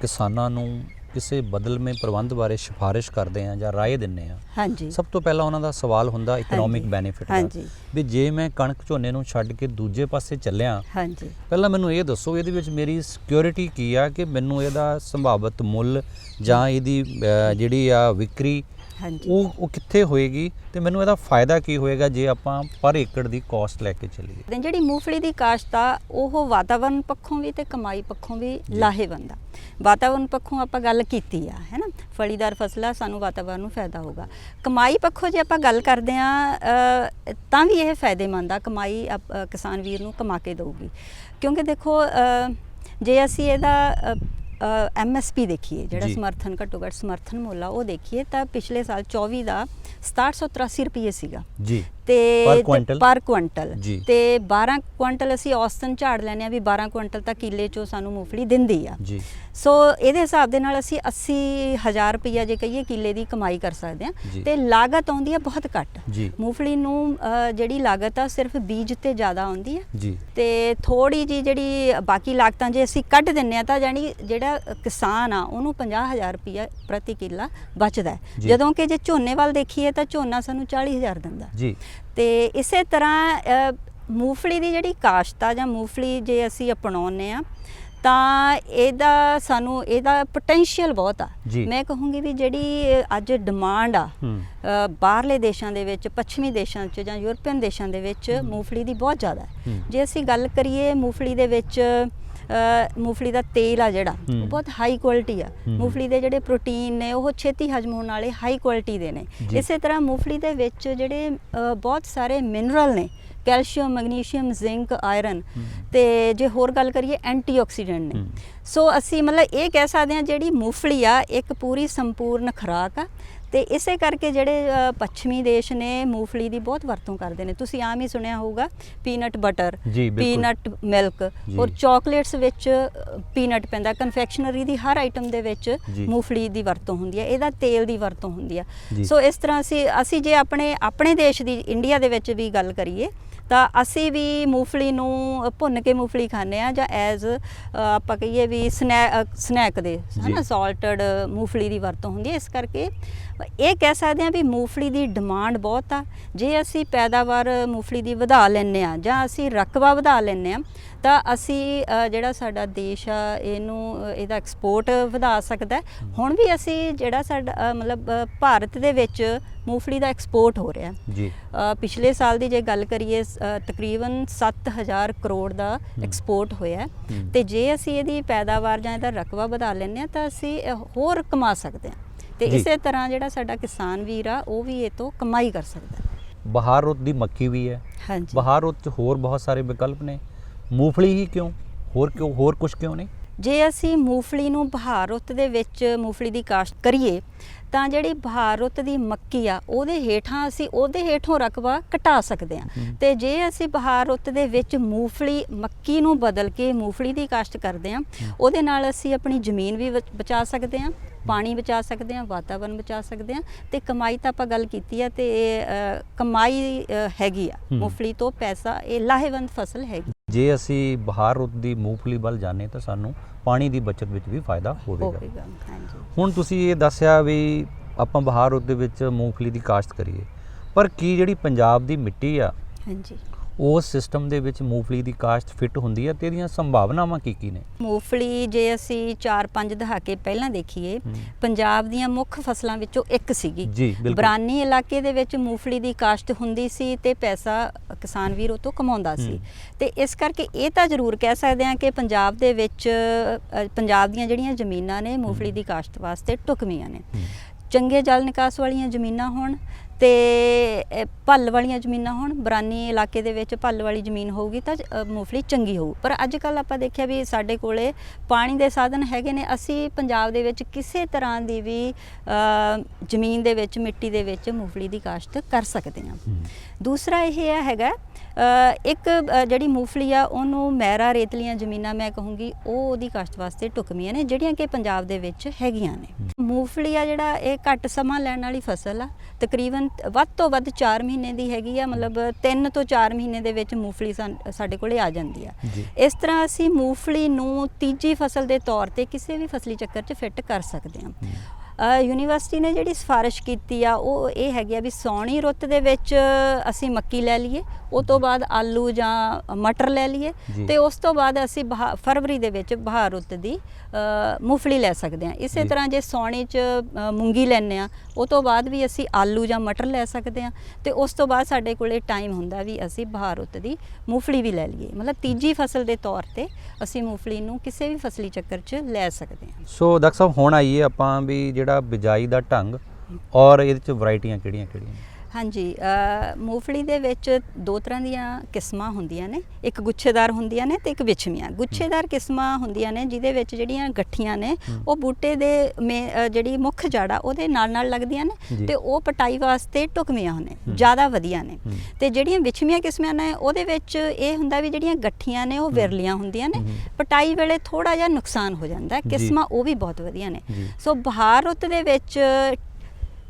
ਕਿਸਾਨਾਂ ਨੂੰ ਕਿਸੇ ਬਦਲਵੇਂ ਪ੍ਰਬੰਧ ਬਾਰੇ ਸਿਫਾਰਿਸ਼ ਕਰਦੇ ਆ ਜਾਂ ਰਾਏ ਦਿੰਨੇ ਆ ਹਾਂਜੀ ਸਭ ਤੋਂ ਪਹਿਲਾਂ ਉਹਨਾਂ ਦਾ ਸਵਾਲ ਹੁੰਦਾ ਇਕਨੋਮਿਕ। ਬੈਨੀਫਿਟ ਦਾ। ਵੀ ਜੇ ਮੈਂ ਕਣਕ ਝੋਨੇ ਨੂੰ ਛੱਡ ਕੇ ਦੂਜੇ ਪਾਸੇ ਚੱਲਿਆ ਹਾਂਜੀ ਪਹਿਲਾਂ ਮੈਨੂੰ ਇਹ ਦੱਸੋ ਇਹਦੇ ਵਿੱਚ ਮੇਰੀ ਸਿਕਿਉਰਿਟੀ ਕੀ ਆ ਕਿ ਮੈਨੂੰ ਇਹਦਾ ਸੰਭਾਵਿਤ ਮੁੱਲ ਜਾਂ ਇਹਦੀ ਜਿਹੜੀ ਆ ਵਿਕਰੀ ਹਾਂਜੀ। ਉਹ ਉਹ ਕਿੱਥੇ ਹੋਏਗੀ ਤੇ ਮੈਨੂੰ ਇਹਦਾ ਫਾਇਦਾ ਕੀ ਹੋਏਗਾ ਜੇ ਆਪਾਂ ਪਰ ਏਕੜ ਦੀ ਕਾਸਟ ਲੈ ਕੇ ਚੱਲੀਏ? ਤੇ ਜਿਹੜੀ ਮੂੰਗਫਲੀ ਦੀ ਕਾਸ਼ਤ ਆ ਉਹ ਵਾਤਾਵਰਣ ਪੱਖੋਂ ਵੀ ਤੇ ਕਮਾਈ ਪੱਖੋਂ ਵੀ ਲਾਹੇਵੰਦ ਆ। ਵਾਤਾਵਰਣ ਪੱਖੋਂ ਆਪਾਂ ਗੱਲ ਕੀਤੀ ਆ ਹੈ ਨਾ? ਫਲੀਦਾਰ ਫਸਲਾਂ ਸਾਨੂੰ ਵਾਤਾਵਰਣ ਨੂੰ ਫਾਇਦਾ ਹੋਊਗਾ। ਕਮਾਈ ਪੱਖੋਂ ਜੇ ਆਪਾਂ ਗੱਲ ਕਰਦੇ ਆ ਤਾਂ ਵੀ ਇਹ ਫਾਇਦੇਮੰਦ ਆ ਕਮਾਈ ਕਿਸਾਨ ਵੀਰ ਨੂੰ ਕਮਾ ਕੇ ਦਊਗੀ। ਕਿਉਂਕਿ ਦੇਖੋ ਜੇ ਅਸੀਂ ਇਹਦਾ ਐਮਐਸਪੀ ਦੇਖੀਏ ਜਿਹੜਾ। ਸਮਰਥਨ ਘੱਟੋ ਘੱਟ ਸਮਰਥਨ ਮੁੱਲ ਆ ਉਹ ਦੇਖੀਏ ਤਾਂ ਪਿਛਲੇ ਸਾਲ 24 ਦਾ 6783 ਰੁਪਏ ਸੀਗਾ ਜੀ ਤੇ? ਪਰ ਕੁਇੰਟਲ। ਤੇ 12 ਕੁਇੰਟਲ ਅਸੀਂ ਔਸਤਨ ਝਾੜ ਲੈਨੇ ਆ ਵੀ 12 ਕੁਇੰਟਲ ਤਾਂ ਕਿੱਲੇ ਚੋਂ ਸਾਨੂੰ ਮੂੰਗਫਲੀ ਦਿੰਦੀ ਆ। ਜੀ। ਸੋ ਇਹਦੇ ਹਿਸਾਬ ਦੇ ਨਾਲ ਅਸੀਂ 80000 ਰੁਪਈਆ ਜੇ ਕਹੀਏ ਕਿੱਲੇ ਦੀ ਕਮਾਈ ਕਰ ਸਕਦੇ। ਆ ਤੇ ਲਾਗਤ ਆਉਂਦੀ ਆ ਬਹੁਤ ਘੱਟ। ਮੂੰਗਫਲੀ ਨੂੰ ਜਿਹੜੀ ਲਾਗਤ ਆ ਸਿਰਫ ਬੀਜ ਤੇ ਜ਼ਿਆਦਾ ਆਉਂਦੀ ਆ। ਜੀ। ਤੇ ਥੋੜੀ ਜੀ ਜਿਹੜੀ ਬਾਕੀ ਲਾਗਤਾਂ ਜੇ ਅਸੀਂ ਕੱਢ ਦਿੰਨੇ ਆ ਤਾਂ ਜਾਨੀ ਜਿਹੜਾ ਕਿਸਾਨ ਆ ਉਹਨੂੰ 50000 ਰੁਪਈਆ ਪ੍ਰਤੀ ਕਿੱਲਾ ਬਚਦਾ। ਜਦੋਂ ਕਿ ਜੇ ਝੋਨੇ ਵੱਲ ਦੇਖੀਏ ਤਾਂ ਝੋਨਾ ਸਾਨੂੰ 40000 ਦਿੰਦਾ। ਜੀ। ਤੇ ਇਸੇ ਤਰ੍ਹਾਂ ਮੂੰਗਫਲੀ ਦੀ ਜਿਹੜੀ ਕਾਸ਼ਤ ਆ ਜਾਂ ਮੂੰਗਫਲੀ ਜੇ ਅਸੀਂ ਅਪਣਾਉਂਦੇ ਆ ਤਾਂ ਇਹਦਾ ਸਾਨੂੰ ਇਹਦਾ ਪੋਟੈਂਸ਼ੀਅਲ ਬਹੁਤ ਆ। ਮੈਂ ਕਹੂੰਗੀ ਵੀ ਜਿਹੜੀ ਅੱਜ ਡਿਮਾਂਡ ਆ ਬਾਹਰਲੇ ਦੇਸ਼ਾਂ ਦੇ ਵਿੱਚ ਪੱਛਮੀ ਦੇਸ਼ਾਂ 'ਚ ਜਾਂ ਯੂਰਪੀਅਨ ਦੇਸ਼ਾਂ ਦੇ ਵਿੱਚ ਮੂੰਗਫਲੀ ਦੀ ਬਹੁਤ ਜ਼ਿਆਦਾ ਹੈ। ਜੇ ਅਸੀਂ ਗੱਲ ਕਰੀਏ ਮੂੰਗਫਲੀ ਦੇ ਵਿੱਚ ਮੂੰਗਫਲੀ ਦਾ ਤੇਲ ਆ ਜਿਹੜਾ। ਉਹ ਬਹੁਤ ਹਾਈ ਕੁਆਲਿਟੀ ਆ। ਮੂੰਗਫਲੀ ਦੇ ਜਿਹੜੇ ਪ੍ਰੋਟੀਨ ਨੇ ਉਹ ਛੇਤੀ ਹਜਮ ਹੋਣ ਵਾਲੇ ਹਾਈ ਕੁਆਲਿਟੀ ਦੇ ਨੇ। ਇਸੇ ਤਰ੍ਹਾਂ ਮੂੰਗਫਲੀ ਦੇ ਵਿੱਚ ਜਿਹੜੇ ਬਹੁਤ ਸਾਰੇ ਮਿਨਰਲ ਨੇ ਕੈਲਸ਼ੀਅਮ ਮੈਗਨੀਸ਼ੀਅਮ ਜ਼ਿੰਕ ਆਇਰਨ ਤੇ ਜੇ ਹੋਰ ਗੱਲ ਕਰੀਏ ਐਂਟੀਆਕਸੀਡੈਂਟ ਨੇ। ਸੋ ਅਸੀਂ ਮਤਲਬ ਇਹ ਕਹਿ ਸਕਦੇ ਹਾਂ ਜਿਹੜੀ ਮੂੰਗਫਲੀ ਆ ਇੱਕ ਪੂਰੀ ਸੰਪੂਰਨ ਖੁਰਾਕ ਆ ਤੇ ਇਸੇ ਕਰਕੇ ਜਿਹੜੇ ਪੱਛਮੀ ਦੇਸ਼ ਨੇ ਮੂੰਗਫਲੀ ਦੀ ਬਹੁਤ ਵਰਤੋਂ ਕਰਦੇ ਨੇ ਤੁਸੀਂ ਆਮ ਹੀ ਸੁਣਿਆ ਹੋਊਗਾ ਪੀਨਟ ਬਟਰ। Peanut milk. ਔਰ ਚਾਕਲੇਟਸ ਵਿੱਚ ਪੀਨਟ ਪੈਂਦਾ ਕਨਫੈਕਸ਼ਨਰੀ ਦੀ ਹਰ ਆਈਟਮ ਦੇ ਵਿੱਚ। ਮੂੰਗਫਲੀ ਦੀ ਵਰਤੋਂ ਹੁੰਦੀ ਹੈ ਇਹਦਾ ਤੇਲ ਦੀ ਵਰਤੋਂ ਹੁੰਦੀ ਜੀ। ਸੋ ਇਸ ਤਰ੍ਹਾਂ ਅਸੀਂ ਅਸੀਂ ਜੇ ਆਪਣੇ ਆਪਣੇ ਦੇਸ਼ ਦੀ ਇੰਡੀਆ ਦੇ ਵਿੱਚ ਵੀ ਗੱਲ ਕਰੀਏ ਤਾਂ ਅਸੀਂ ਵੀ ਮੂੰਗਫਲੀ ਨੂੰ ਭੁੰਨ ਕੇ ਮੂੰਗਫਲੀ ਖਾਂਦੇ ਆ ਜਾਂ ਐਜ਼ ਆਪਾਂ ਕਹੀਏ ਵੀ ਸਨੈਕ ਦੇ ਜੀ। ਹਨਾ ਸਾਲਟਡ ਮੂੰਗਫਲੀ ਦੀ ਵਰਤੋਂ ਹੁੰਦੀ ਹੈ ਇਸ ਕਰਕੇ ਇਹ ਕਹਿ ਸਕਦੇ ਆ ਵੀ ਮੂੰਗਫਲੀ ਦੀ ਡਿਮਾਂਡ ਬਹੁਤ ਆ। ਜੇ ਅਸੀਂ ਪੈਦਾਵਾਰ ਮੂੰਗਫਲੀ ਦੀ ਵਧਾ ਲੈਂਦੇ ਆ ਜਾਂ ਅਸੀਂ ਰਕਬਾ ਵਧਾ ਲੈਂਦੇ ਆ ਤਾਂ ਅਸੀਂ ਜਿਹੜਾ ਸਾਡਾ ਦੇਸ਼ ਆ ਇਹਨੂੰ ਇਹਦਾ ਐਕਸਪੋਰਟ ਵਧਾ ਸਕਦਾ। ਹੁਣ ਵੀ ਅਸੀਂ ਜਿਹੜਾ ਸਾਡਾ ਮਤਲਬ ਭਾਰਤ ਦੇ ਵਿੱਚ ਮੂੰਗਫਲੀ ਦਾ ਐਕਸਪੋਰਟ ਹੋ ਰਿਹਾ ਜੀ। ਪਿਛਲੇ ਸਾਲ ਦੀ ਜੇ ਗੱਲ ਕਰੀਏ ਤਕਰੀਬਨ 7000 ਕਰੋੜ ਦਾ ਐਕਸਪੋਰਟ ਹੋਇਆ। ਤੇ ਜੇ ਅਸੀਂ ਇਹਦੀ ਪੈਦਾਵਾਰ ਜਾਂ ਇਹਦਾ ਰਕਬਾ ਵਧਾ ਲੈਂਦੇ ਆ ਤਾਂ ਅਸੀਂ ਹੋਰ ਕਮਾ ਸਕਦੇ ਹਾਂ। ਤੇ। ਇਸੇ ਤਰ੍ਹਾਂ ਜਿਹੜਾ ਸਾਡਾ ਕਿਸਾਨ ਵੀਰ ਆ ਉਹ ਵੀ ਇਹ ਤੋਂ ਕਮਾਈ ਕਰ ਸਕਦਾ। ਬਹਾਰ ਰੁੱਤ ਦੀ ਮੱਕੀ ਵੀ ਹੈ। ਹਾਂਜੀ। ਬਹਾਰ ਰੁੱਤ 'ਚ ਹੋਰ ਬਹੁਤ ਸਾਰੇ ਵਿਕਲਪ ਨੇ। ਮੂੰਗਫਲੀ ਹੀ ਕਿਉਂ? ਹੋਰ ਕਿਉਂ ਹੋਰ ਕੁਝ ਕਿਉਂ ਨਹੀਂ? ਜੇ ਅਸੀਂ ਮੂੰਗਫਲੀ ਨੂੰ ਬਹਾਰ ਰੁੱਤ ਦੇ ਵਿੱਚ ਮੂੰਗਫਲੀ ਦੀ ਕਾਸ਼ਤ ਕਰੀਏ ਤਾਂ ਜਿਹੜੀ ਬਹਾਰ ਰੁੱਤ ਦੀ ਮੱਕੀ ਆ ਉਹਦੇ ਹੇਠਾਂ ਅਸੀਂ ਉਹਦੇ ਹੇਠੋਂ ਰਕਬਾ ਘਟਾ ਸਕਦੇ ਹਾਂ। ਤੇ ਜੇ ਅਸੀਂ ਬਹਾਰ ਰੁੱਤ ਦੇ ਵਿੱਚ ਮੂੰਗਫਲੀ ਮੱਕੀ ਨੂੰ ਬਦਲ ਕੇ ਮੂੰਗਫਲੀ ਦੀ ਕਾਸ਼ਤ ਕਰਦੇ ਹਾਂ। ਉਹਦੇ ਨਾਲ ਅਸੀਂ ਆਪਣੀ ਜ਼ਮੀਨ ਵੀ ਬਚ- ਬਚਾ ਸਕਦੇ ਹਾਂ। ਪਾਣੀ ਬਚਾ ਸਕਦੇ ਹਾਂ ਵਾਤਾਵਰਨ ਬਚਾ ਸਕਦੇ ਹਾਂ ਤੇ ਕਮਾਈ ਤਾਂ ਆਪਾਂ ਗੱਲ ਕੀਤੀ ਆ ਤੇ ਇਹ, ਅ, ਕਮਾਈ ਅ, ਹੈਗੀ ਆ। ਹੂੰ। ਮੂੰਗਫਲੀ ਤੋਂ ਪੈਸਾ ਇਹ ਲਾਹੇਵੰਦ ਫਸਲ ਹੈਗੀ। ਜੇ ਅਸੀਂ ਬਹਾਰ ਰੁੱਤ ਦੀ ਮੂੰਗਫਲੀ ਵੱਲ ਜਾਣੇ ਤਾਂ ਸਾਨੂੰ ਪਾਣੀ ਦੀ ਬਚਤ ਵਿੱਚ ਵੀ ਫਾਇਦਾ ਹੋਵੇਗਾ। ਹੋਵੇਗਾ ਹਾਂਜੀ। ਹੁਣ ਤੁਸੀਂ ਇਹ ਦੱਸਿਆ ਵੀ ਆਪਾਂ ਬਹਾਰ ਰੁੱਤ ਦੇ ਵਿੱਚ ਮੂੰਗਫਲੀ ਦੀ ਕਾਸ਼ਤ ਕਰੀਏ ਪਰ ਕੀ ਜਿਹੜੀ ਪੰਜਾਬ ਦੀ ਮਿੱਟੀ ਆ ਹਾਂਜੀ। ਉਸ ਸਿਸਟਮ ਦੇ ਵਿੱਚ ਮੂੰਗਫਲੀ ਦੀ ਕਾਸ਼ਤ ਫਿੱਟ ਹੁੰਦੀ ਹੈ ਤੇ ਇਹਦੀਆਂ ਸੰਭਾਵਨਾਵਾਂ ਕੀ ਕੀ ਨੇ ਮੂੰਗਫਲੀ ਜੇ ਅਸੀਂ 4-5 ਦਹਾਕੇ ਪਹਿਲਾਂ ਦੇਖੀਏ। ਪੰਜਾਬ ਦੀਆਂ ਮੁੱਖ ਫਸਲਾਂ ਵਿੱਚੋਂ ਇੱਕ ਸੀਗੀ। ਬਰਾਨੀ ਇਲਾਕੇ ਦੇ ਵਿੱਚ ਮੂੰਗਫਲੀ ਦੀ ਕਾਸ਼ਤ ਹੁੰਦੀ ਸੀ ਤੇ ਪੈਸਾ ਕਿਸਾਨ ਵੀਰ ਉਹ ਤੋਂ ਕਮਾਉਂਦਾ ਸੀ। ਤੇ ਇਸ ਕਰਕੇ ਇਹ ਤਾਂ ਜ਼ਰੂਰ ਕਹਿ ਸਕਦੇ ਹਾਂ ਕਿ ਪੰਜਾਬ ਦੇ ਵਿੱਚ ਪੰਜਾਬ ਦੀਆਂ ਜਿਹੜੀਆਂ ਜ਼ਮੀਨਾਂ ਨੇ ਮੂੰਗਫਲੀ ਦੀ ਕਾਸ਼ਤ ਵਾਸਤੇ ਢੁਕਵੀਆਂ ਨੇ। ਚੰਗੇ ਜਲ ਨਿਕਾਸ ਵਾਲੀਆਂ ਜ਼ਮੀਨਾਂ ਹੋਣ ਤੇ ਅ, ਭੱਲ ਵਾਲੀਆਂ ਜ਼ਮੀਨਾਂ ਹੋਣ ਬਰਾਨੀ ਇਲਾਕੇ ਦੇ ਵਿੱਚ ਭੱਲ ਵਾਲੀ ਜ਼ਮੀਨ ਹੋਊਗੀ ਤਾਂ ਅ, ਮੂੰਗਫਲੀ ਚੰਗੀ ਹੋਊ। ਪਰ ਅੱਜ ਕੱਲ ਆਪਾਂ ਦੇਖਿਆ ਵੀ ਸਾਡੇ ਕੋਲੇ ਪਾਣੀ ਦੇ ਸਾਧਨ ਹੈਗੇ ਨੇ। ਅਸੀਂ ਪੰਜਾਬ ਦੇ ਵਿੱਚ ਕਿਸੇ ਤਰ੍ਹਾਂ ਦੀ ਵੀ ਅ, ਜ਼ਮੀਨ ਦੇ ਵਿੱਚ ਮਿੱਟੀ ਦੇ ਵਿੱਚ ਮੂੰਗਫਲੀ ਦੀ ਕਾਸ਼ਤ ਕਰ ਸਕਦੇ ਹਾਂ। ਦੂਸਰਾ ਇਹ ਹੈ ਹੈਗਾ ਅ, ਇੱਕ ਅ, ਜਿਹੜੀ ਮੂੰਗਫਲੀ ਆ ਉਹਨੂੰ ਮਹਿਰਾ ਰੇਤਲੀਆਂ ਜ਼ਮੀਨਾਂ ਮੈਂ ਕਹੂੰਗੀ ਉਹ ਉਹਦੀ ਕਾਸ਼ਤ ਵਾਸਤੇ ਢੁਕਵੀਆਂ ਨੇ ਜਿਹੜੀਆਂ ਕਿ ਪੰਜਾਬ ਦੇ ਵਿੱਚ ਹੈਗੀਆਂ ਨੇ। ਮੂੰਗਫਲੀ ਆ ਜਿਹੜਾ ਇਹ ਘੱਟ ਸਮਾਂ ਲੈਣ ਵਾਲੀ ਫਸਲ ਆ। ਤਕਰੀਬਨ ਵੱਧ ਤੋਂ ਵੱਧ 4 ਮਹੀਨੇ ਦੀ ਹੈਗੀ ਆ ਮਤਲਬ 3 ਤੋਂ 4 ਮਹੀਨੇ ਦੇ ਵਿੱਚ ਮੂੰਗਫਲੀ ਸਾਡੇ ਕੋਲੇ ਆ ਜਾਂਦੀ ਆ। ਇਸ ਤਰ੍ਹਾਂ ਅਸੀਂ ਮੂੰਗਫਲੀ ਨੂੰ ਤੀਜੀ ਫਸਲ ਦੇ ਤੌਰ ਤੇ ਕਿਸੇ ਵੀ ਫਸਲੀ ਚੱਕਰ 'ਚ ਫਿੱਟ ਕਰ ਸਕਦੇ ਹਾਂ। ਯੂਨੀਵਰਸਿਟੀ ਨੇ ਜਿਹੜੀ ਸਿਫਾਰਿਸ਼ ਕੀਤੀ ਆ ਉਹ ਇਹ ਹੈਗੀ ਆ ਵੀ ਸੌਣੀ ਰੁੱਤ ਦੇ ਵਿੱਚ ਅਸੀਂ ਮੱਕੀ ਲੈ ਲਈਏ ਉਹ ਤੋਂ ਬਾਅਦ ਆਲੂ ਜਾਂ ਮਟਰ ਲੈ ਲਈਏ। ਤੇ ਉਸ ਤੋਂ ਬਾਅਦ ਅਸੀਂ ਫਰਵਰੀ ਦੇ ਵਿੱਚ ਬਹਾਰ ਰੁੱਤ ਦੀ ਮੂੰਗਫਲੀ ਲੈ ਸਕਦੇ ਹਾਂ ਇਸੇ। ਤਰ੍ਹਾਂ ਜੇ ਸੌਣੀ 'ਚ ਮੂੰਗੀ ਲੈਣੇ ਆ ਉਹ ਤੋਂ ਬਾਅਦ ਵੀ ਅਸੀਂ ਆਲੂ ਜਾਂ ਮਟਰ ਲੈ ਸਕਦੇ ਹਾਂ ਤੇ ਉਸ ਤੋਂ ਬਾਅਦ ਸਾਡੇ ਕੋਲੇ ਟਾਈਮ ਹੁੰਦਾ ਵੀ ਅਸੀਂ ਬਹਾਰ ਰੁੱਤ ਦੀ ਮੂੰਗਫਲੀ ਵੀ ਲੈ ਲਈਏ ਮਤਲਬ ਤੀਜੀ ਫਸਲ ਦੇ ਤੌਰ ਤੇ ਅਸੀਂ ਮੂੰਗਫਲੀ ਨੂੰ ਕਿਸੇ ਵੀ ਫਸਲੀ ਚੱਕਰ 'ਚ ਲੈ ਸਕਦੇ ਹਾਂ ਸੋ ਡਾਕਟਰ ਸਾਹਿਬ ਹੁਣ ਆਈਏ ਆਪਾਂ ਵੀ ਜਿਹੜਾ ਬਿਜਾਈ ਦਾ ਢੰਗ ਔਰ ਇਹਦੇ ਚ ਵੈਰਾਈਟੀਆਂ ਕਿਹੜੀਆਂ ਕਿਹੜੀਆਂ ਹਾਂਜੀ ਮੂੰਗਫਲੀ ਦੇ ਵਿੱਚ ਦੋ ਤਰ੍ਹਾਂ ਦੀਆਂ ਕਿਸਮਾਂ ਹੁੰਦੀਆਂ ਨੇ ਇੱਕ ਗੁੱਛੇਦਾਰ ਹੁੰਦੀਆਂ ਨੇ ਤੇ ਇੱਕ ਵਿਛਮੀਆਂ ਗੁੱਛੇਦਾਰ ਕਿਸਮਾਂ ਹੁੰਦੀਆਂ ਨੇ ਜਿਹਦੇ ਵਿੱਚ ਜਿਹੜੀਆਂ ਗੱਠੀਆਂ ਨੇ ਉਹ ਬੂਟੇ ਦੇ ਜਿਹੜੀ ਮੁੱਖ ਜੜਾ ਉਹਦੇ ਨਾਲ ਨਾਲ ਲੱਗਦੀਆਂ। ਨੇ ਤੇ ਉਹ ਪਟਾਈ ਵਾਸਤੇ ਢੁਕਵੀਆਂ ਨੇ ਜ਼ਿਆਦਾ ਵਧੀਆ ਨੇ। ਤੇ ਜਿਹੜੀਆਂ ਵਿਛਮੀਆਂ ਕਿਸਮਾਂ ਨੇ ਉਹਦੇ ਵਿੱਚ ਇਹ ਹੁੰਦਾ ਵੀ ਜਿਹੜੀਆਂ ਗੱਠੀਆਂ ਨੇ ਉਹ ਵਿਰਲੀਆਂ ਹੁੰਦੀਆਂ ਨੇ। ਪਟਾਈ ਵੇਲੇ ਥੋੜਾ ਜਿਹਾ ਨੁਕਸਾਨ ਹੋ ਜਾਂਦਾ। ਕਿਸਮਾਂ ਉਹ ਵੀ ਬਹੁਤ ਵਧੀਆ ਨੇ। ਸੋ ਬਹਾਰ ਰੁੱਤ ਦੇ ਵਿੱਚ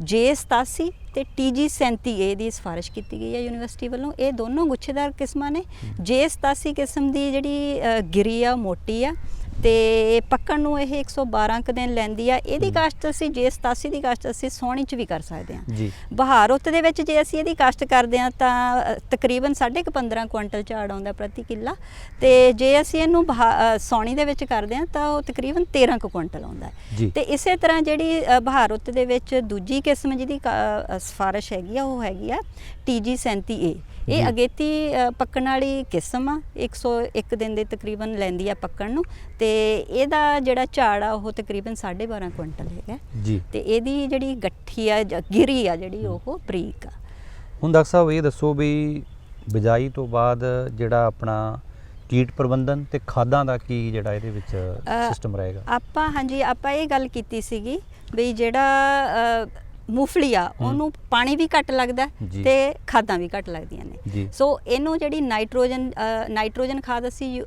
ਜੇ 87 ਤੇ TG 37A ਦੀ ਸਿਫਾਰਿਸ਼ ਕੀਤੀ ਗਈ ਹੈ ਯੂਨੀਵਰਸਿਟੀ ਵੱਲੋਂ ਇਹ ਦੋਨੋਂ ਗੁੱਛੇਦਾਰ ਕਿਸਮਾਂ ਨੇ। ਜੇ 87 ਕਿਸਮ ਦੀ ਜਿਹੜੀ ਗਿਰੀ ਆ ਮੋਟੀ ਆ ਤੇ ਪੱਕਣ ਨੂੰ ਇਹ 112 ਕੁ ਦਿਨ ਲੈਂਦੀ ਆ ਇਹਦੀ ਕਾਸ਼ਤ ਅਸੀਂ ਜੇ 87 ਦੀ ਕਾਸ਼ਤ ਅਸੀਂ ਸੋਹਣੀ ਚ ਵੀ ਕਰ ਸਕਦੇ ਹਾਂ ਜੀ। ਬਹਾਰ ਰੁੱਤ ਦੇ ਵਿੱਚ ਜੇ ਅਸੀਂ ਇਹਦੀ ਕਾਸ਼ਤ ਕਰਦੇ ਹਾਂ ਤਾਂ ਤਕਰੀਬਨ 15.5 ਕੁਇੰਟਲ ਝਾੜ ਆਉਂਦਾ ਪ੍ਰਤੀ ਕਿੱਲਾ। ਤੇ ਜੇ ਅਸੀਂ ਇਹਨੂੰ ਸਾਉਣੀ ਦੇ ਵਿੱਚ ਕਰਦੇ ਹਾਂ ਤਾਂ ਉਹ ਤਕਰੀਬਨ 13 ਕੁ ਕੁਇੰਟਲ ਆਉਂਦਾ। ਤੇ ਇਸੇ ਤਰ੍ਹਾਂ ਜਿਹੜੀ ਬਹਾਰ ਰੁੱਤ ਦੇ ਵਿੱਚ ਦੂਜੀ ਕਿਸਮ ਜਿਹਦੀ ਸਿਫਾਰਿਸ਼ ਹੈਗੀ ਆ ਉਹ ਹੈਗੀ ਆ TG 37A ਜੀ। ਇਹ ਅਗੇਤੀ ਪੱਕਣ ਵਾਲੀ ਕਿਸਮ ਆ। 101 ਦਿਨ ਦੇ ਤਕਰੀਬਨ ਲੈਂਦੀ ਆ ਪੱਕਣ ਨੂੰ। ਤੇ ਇਹਦਾ ਜਿਹੜਾ ਝਾੜ ਆ ਉਹ ਤਕਰੀਬਨ 12.5 ਕੁਇੰਟਲ ਹੈਗਾ। ਜੀ। ਤੇ ਇਹਦੀ ਜਿਹੜੀ ਗੱਠੀ ਆ ਗਿਰੀ ਆ ਜਿਹੜੀ ਉਹ ਬਰੀਕ ਆ। ਹੁਣ ਡਾਕਟਰ ਸਾਹਿਬ ਇਹ ਦੱਸੋ ਵੀ ਬਿਜਾਈ ਤੋਂ ਬਾਅਦ ਜਿਹੜਾ ਆਪਣਾ ਕੀਟ ਪ੍ਰਬੰਧਨ ਤੇ ਖਾਦਾਂ ਦਾ ਕੀ ਜਿਹੜਾ ਇਹਦੇ ਵਿੱਚ ਸਿਸਟਮ ਰਹੇਗਾ? ਆਪਾਂ ਹਾਂਜੀ ਆਪਾਂ ਇਹ ਗੱਲ ਕੀਤੀ ਸੀਗੀ ਵੀ ਜਿਹੜਾ ਅ, ਮੂੰਗਫਲੀ ਆ ਉਹਨੂੰ ਪਾਣੀ ਵੀ ਘੱਟ ਲੱਗਦਾ। ਤੇ ਖਾਦਾਂ ਵੀ ਘੱਟ ਲੱਗਦੀਆਂ ਨੇ। ਸੋ ਇਹਨੂੰ ਜਿਹੜੀ ਨਾਈਟ੍ਰੋਜਨ ਨਾਈਟ੍ਰੋਜਨ ਖਾਦ ਅਸੀਂ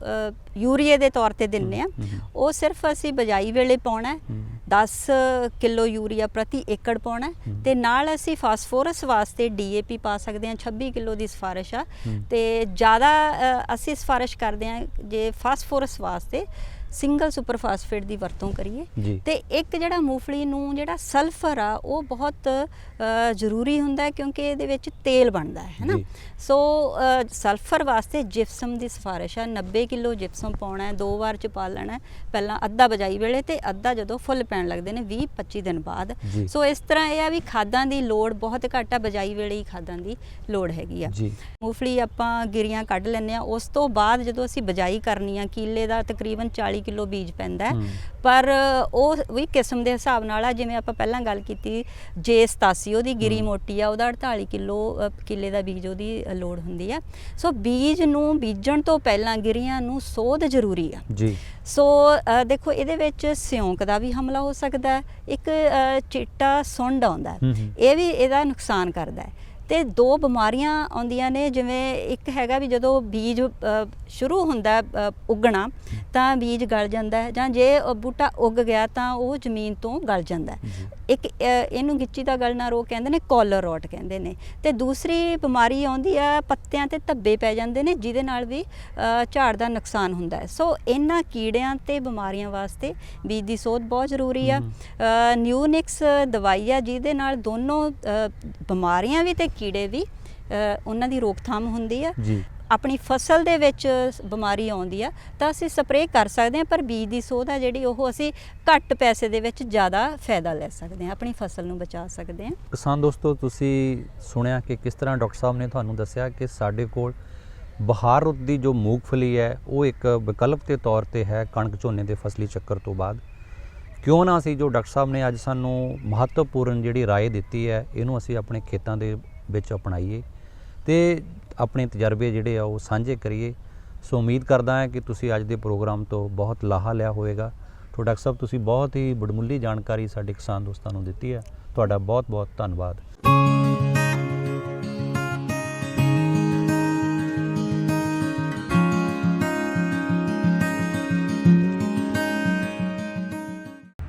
ਯੂਰੀਏ ਦੇ ਤੌਰ ਤੇ ਦਿੰਨੇ ਆ। ਉਹ ਸਿਰਫ ਅਸੀਂ ਬਜਾਈ ਵੇਲੇ ਪਾਉਣਾ ਹੈ ਹੂੰ। 10 ਕਿਲੋ ਯੂਰੀਆ ਪ੍ਰਤੀ ਏਕੜ ਪਾਉਣਾ। ਤੇ ਨਾਲ ਅਸੀਂ ਫਾਸਫੋਰਸ ਵਾਸਤੇ ਡੀਏਪੀ ਪਾ ਸਕਦੇ ਹਾਂ 26 ਕਿਲੋ ਦੀ ਸਿਫਾਰਿਸ਼ ਆ। ਤੇ ਜ਼ਿਆਦਾ ਅਸੀਂ ਸਿਫਾਰਿਸ਼ ਕਰਦੇ ਹਾਂ ਜੇ ਫਾਸਫੋਰਸ ਵਾਸਤੇ ਸਿੰਗਲ ਸੁਪਰ ਫਾਸਫੇਟ ਦੀ ਵਰਤੋਂ ਕਰੀਏ। ਤੇ ਇੱਕ ਜਿਹੜਾ ਮੂੰਗਫਲੀ ਨੂੰ ਜਿਹੜਾ ਸਲਫਰ ਆ ਉਹ ਬਹੁਤ ਜ਼ਰੂਰੀ ਹੁੰਦਾ ਹੈ ਕਿਉਂਕਿ ਇਹਦੇ ਵਿੱਚ ਤੇਲ ਬਣਦਾ ਹੈ ਹੈਨਾ। ਸੋ ਸਲਫਰ ਵਾਸਤੇ ਜਿਪਸਮ ਦੀ ਸਿਫਾਰਿਸ਼ ਆ 90 ਕਿਲੋ ਜਿਪਸਮ ਪਾਉਣਾ ਹੈ ਦੋ ਵਾਰ ਚ ਪਾ ਲੈਣਾ ਹੈ। ਪਹਿਲਾਂ ਅੱਧਾ ਬਜਾਈ ਵੇਲੇ ਤੇ ਅੱਧਾ ਜਦੋਂ ਫੁੱਲ ਪੈਣ ਲੱਗਦੇ ਨੇ 20 25 ਦਿਨ ਬਾਅਦ। ਸੋ ਇਸ ਤਰ੍ਹਾਂ ਇਹ ਆ ਵੀ ਖਾਦਾਂ ਦੀ ਲੋੜ ਬਹੁਤ ਘੱਟ ਆ ਬਜਾਈ ਵੇਲੇ ਹੀ ਖਾਦਾਂ ਦੀ ਲੋੜ ਹੈਗੀ ਆ। ਜੀ। ਮੂੰਗਫਲੀ ਆਪਾਂ ਗਿਰੀਆਂ ਕੱਢ ਲੈਂਦੇ ਆ ਉਸ ਤੋਂ ਬਾਅਦ ਜਦੋਂ ਅਸੀਂ ਬਜਾਈ ਕਰਨੀ ਆ ਕੀਲੇ ਦਾ ਤਕਰੀਬਨ 40 ਕਿਲੋ ਬੀਜ ਪੈਂਦਾ ਹੈ। ਹੂੰ। ਪਰ ਉਹ ਵੀ ਕਿਸਮ ਦੇ ਹਿਸਾਬ ਨਾਲ ਆ ਜਿਵੇਂ ਆਪਾਂ ਪਹਿਲਾਂ ਗੱਲ ਕੀਤੀ ਜੇ 87 ਉਹਦੀ ਗਿਰੀ ਮੋਟੀ ਆ ਉਹਦਾ 48 ਕਿਲੋ ਕਿੱਲੇ ਦਾ ਬੀਜ ਉਹਦੀ ਲੋੜ ਹੁੰਦੀ ਆ। ਸੋ ਬੀਜ ਨੂੰ ਬੀਜਣ ਤੋਂ ਪਹਿਲਾਂ ਗਿਰੀਆਂ ਨੂੰ ਸੋਧ ਜ਼ਰੂਰੀ ਆ। ਜੀ। ਸੋ ਦੇਖੋ ਇਹਦੇ ਵਿੱਚ ਸਿਉਂਕ ਦਾ ਵੀ ਹਮਲਾ ਹੋ ਸਕਦਾ ਇੱਕ ਚਿੱਟਾ ਸੁੰਡ ਆਉਂਦਾ। ਇਹ ਵੀ ਇਹਦਾ ਨੁਕਸਾਨ ਕਰਦਾ ਹੈ। ਤੇ ਦੋ ਬਿਮਾਰੀਆਂ ਆਉਂਦੀਆਂ ਨੇ ਜਿਵੇਂ ਇੱਕ ਹੈਗਾ ਵੀ ਜਦੋਂ ਬੀਜ ਸ਼ੁਰੂ ਹੁੰਦਾ ਉੱਗਣਾ ਤਾਂ ਬੀਜ ਗਲ ਜਾਂਦਾ ਹੈ ਜਾਂ ਜੇ ਬੂਟਾ ਉੱਗ ਗਿਆ ਤਾਂ ਉਹ ਜ਼ਮੀਨ ਤੋਂ ਗਲ ਜਾਂਦਾ ਇੱਕ ਇਹਨੂੰ ਗਿੱਚੀ ਦਾ ਗਲਣਾ ਰੋਗ ਕਹਿੰਦੇ ਨੇ ਕਾਲਰ ਰੋਟ ਕਹਿੰਦੇ ਨੇ। ਤੇ ਦੂਸਰੀ ਬਿਮਾਰੀ ਆਉਂਦੀ ਆ ਪੱਤਿਆਂ ਤੇ ਧੱਬੇ ਪੈ ਜਾਂਦੇ ਨੇ ਜਿਹਦੇ ਨਾਲ ਵੀ ਝਾੜ ਦਾ ਨੁਕਸਾਨ ਹੁੰਦਾ ਹੈ। ਸੋ ਇਹਨਾਂ ਕੀੜਿਆਂ ਤੇ ਬਿਮਾਰੀਆਂ ਵਾਸਤੇ ਬੀਜ ਦੀ ਸੋਧ ਬਹੁਤ ਜ਼ਰੂਰੀ ਆ। ਨਿਊਨਿਕਸ ਦਵਾਈ ਆ ਜਿਹਦੇ ਨਾਲ ਦੋਨੋਂ ਬਿਮਾਰੀਆਂ ਵੀ ਤੇ ਕੀੜੇ ਵੀ ਅ, ਉਹਨਾਂ ਦੀ ਰੋਕਥਾਮ ਹੁੰਦੀ ਆ ਜੀ ਆਪਣੀ ਫਸਲ ਦੇ ਵਿੱਚ ਸ- ਬਿਮਾਰੀ ਆਉਂਦੀ ਆ ਤਾਂ ਅਸੀਂ ਸਪਰੇਅ ਕਰ ਸਕਦੇ ਹਾਂ ਪਰ ਬੀਜ ਦੀ ਸੋਧ ਆ ਜਿਹੜੀ ਉਹ ਅਸੀਂ ਘੱਟ ਪੈਸੇ ਦੇ ਵਿੱਚ ਜ਼ਿਆਦਾ ਫਾਇਦਾ ਲੈ ਸਕਦੇ ਹਾਂ ਆਪਣੀ ਫਸਲ ਨੂੰ ਬਚਾ ਸਕਦੇ ਹਾਂ ਕਿਸਾਨ ਦੋਸਤੋ ਤੁਸੀਂ ਸੁਣਿਆ ਕਿ ਕਿਸ ਤਰ੍ਹਾਂ ਡਾਕਟਰ ਸਾਹਿਬ ਨੇ ਤੁਹਾਨੂੰ ਦੱਸਿਆ ਕਿ ਸਾਡੇ ਕੋਲ ਬਹਾਰ ਰੁੱਤ ਦੀ ਜੋ ਮੂੰਗਫਲੀ ਹੈ ਉਹ ਇੱਕ ਵਿਕਲਪ ਦੇ ਤੌਰ ਤੇ ਹੈ ਕਣਕ ਝੋਨੇ ਦੇ ਫਸਲੀ ਚੱਕਰ ਤੋਂ ਬਾਅਦ ਕਿਉਂ ਨਾ ਅਸੀਂ ਜੋ ਡਾਕਟਰ ਸਾਹਿਬ ਨੇ ਅੱਜ ਸਾਨੂੰ ਮਹੱਤਵਪੂਰਨ ਜਿਹੜੀ رائے ਦਿੱਤੀ ਹੈ ਇਹਨੂੰ ਅਸੀਂ ਆਪਣੇ ਖੇਤਾਂ ਦੇ ਵਿੱਚ ਅਪਣਾਈਏ ਤੇ ਆਪਣੇ ਤਜਰਬੇ ਜਿਹੜੇ ਆ ਉਹ ਸਾਂਝੇ ਕਰੀਏ। ਸੋ ਉਮੀਦ ਕਰਦਾ ਹਾਂ ਕਿ ਤੁਸੀਂ ਅੱਜ ਦੇ ਪ੍ਰੋਗਰਾਮ ਤੋਂ ਬਹੁਤ ਲਾਹਾ ਲਿਆ ਹੋਵੇਗਾ। ਤੋ ਡਾਕਟਰ ਸਾਹਿਬ ਤੁਸੀਂ ਬਹੁਤ ਹੀ ਬੜਮੁੱਲੀ ਜਾਣਕਾਰੀ ਸਾਡੇ ਕਿਸਾਨ ਦੋਸਤਾਂ ਨੂੰ ਦਿੱਤੀ ਹੈ। ਤੁਹਾਡਾ ਬਹੁਤ ਬਹੁਤ ਧੰਨਵਾਦ।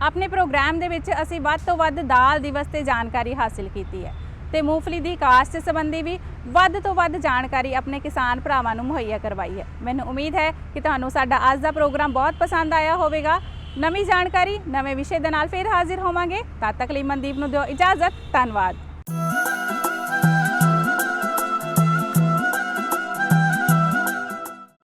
ਆਪਣੇ ਪ੍ਰੋਗਰਾਮ ਦੇ ਵਿੱਚ ਅਸੀਂ ਵੱਧ ਤੋਂ ਵੱਧ ਦਾਲ ਦਿਵਸ ਤੇ ਜਾਣਕਾਰੀ ਹਾਸਿਲ ਕੀਤੀ ਹੈ। ਤੇ ਮੂੰਗਫਲੀ ਦੀ ਕਾਸ਼ਤ ਸੰਬੰਧੀ ਵੀ ਵੱਧ ਤੋਂ ਵੱਧ ਜਾਣਕਾਰੀ ਆਪਣੇ ਕਿਸਾਨ ਭਰਾਵਾਂ ਨੂੰ ਮੁਹੱਈਆ ਕਰਵਾਈ ਹੈ। ਮੈਨੂੰ ਉਮੀਦ ਹੈ ਕਿ ਤੁਹਾਨੂੰ ਸਾਡਾ ਅੱਜ ਦਾ ਪ੍ਰੋਗਰਾਮ ਬਹੁਤ ਪਸੰਦ ਆਇਆ ਹੋਵੇਗਾ। ਨਵੀਂ ਜਾਣਕਾਰੀ, ਨਵੇਂ ਵਿਸ਼ੇ ਦੇ ਨਾਲ ਫਿਰ ਹਾਜ਼ਰ ਹੋਵਾਂਗੇ। ਤਦ ਤੱਕ ਲਈ ਮਨਦੀਪ ਨੂੰ ਦਿਓ ਇਜਾਜ਼ਤ। ਧੰਨਵਾਦ।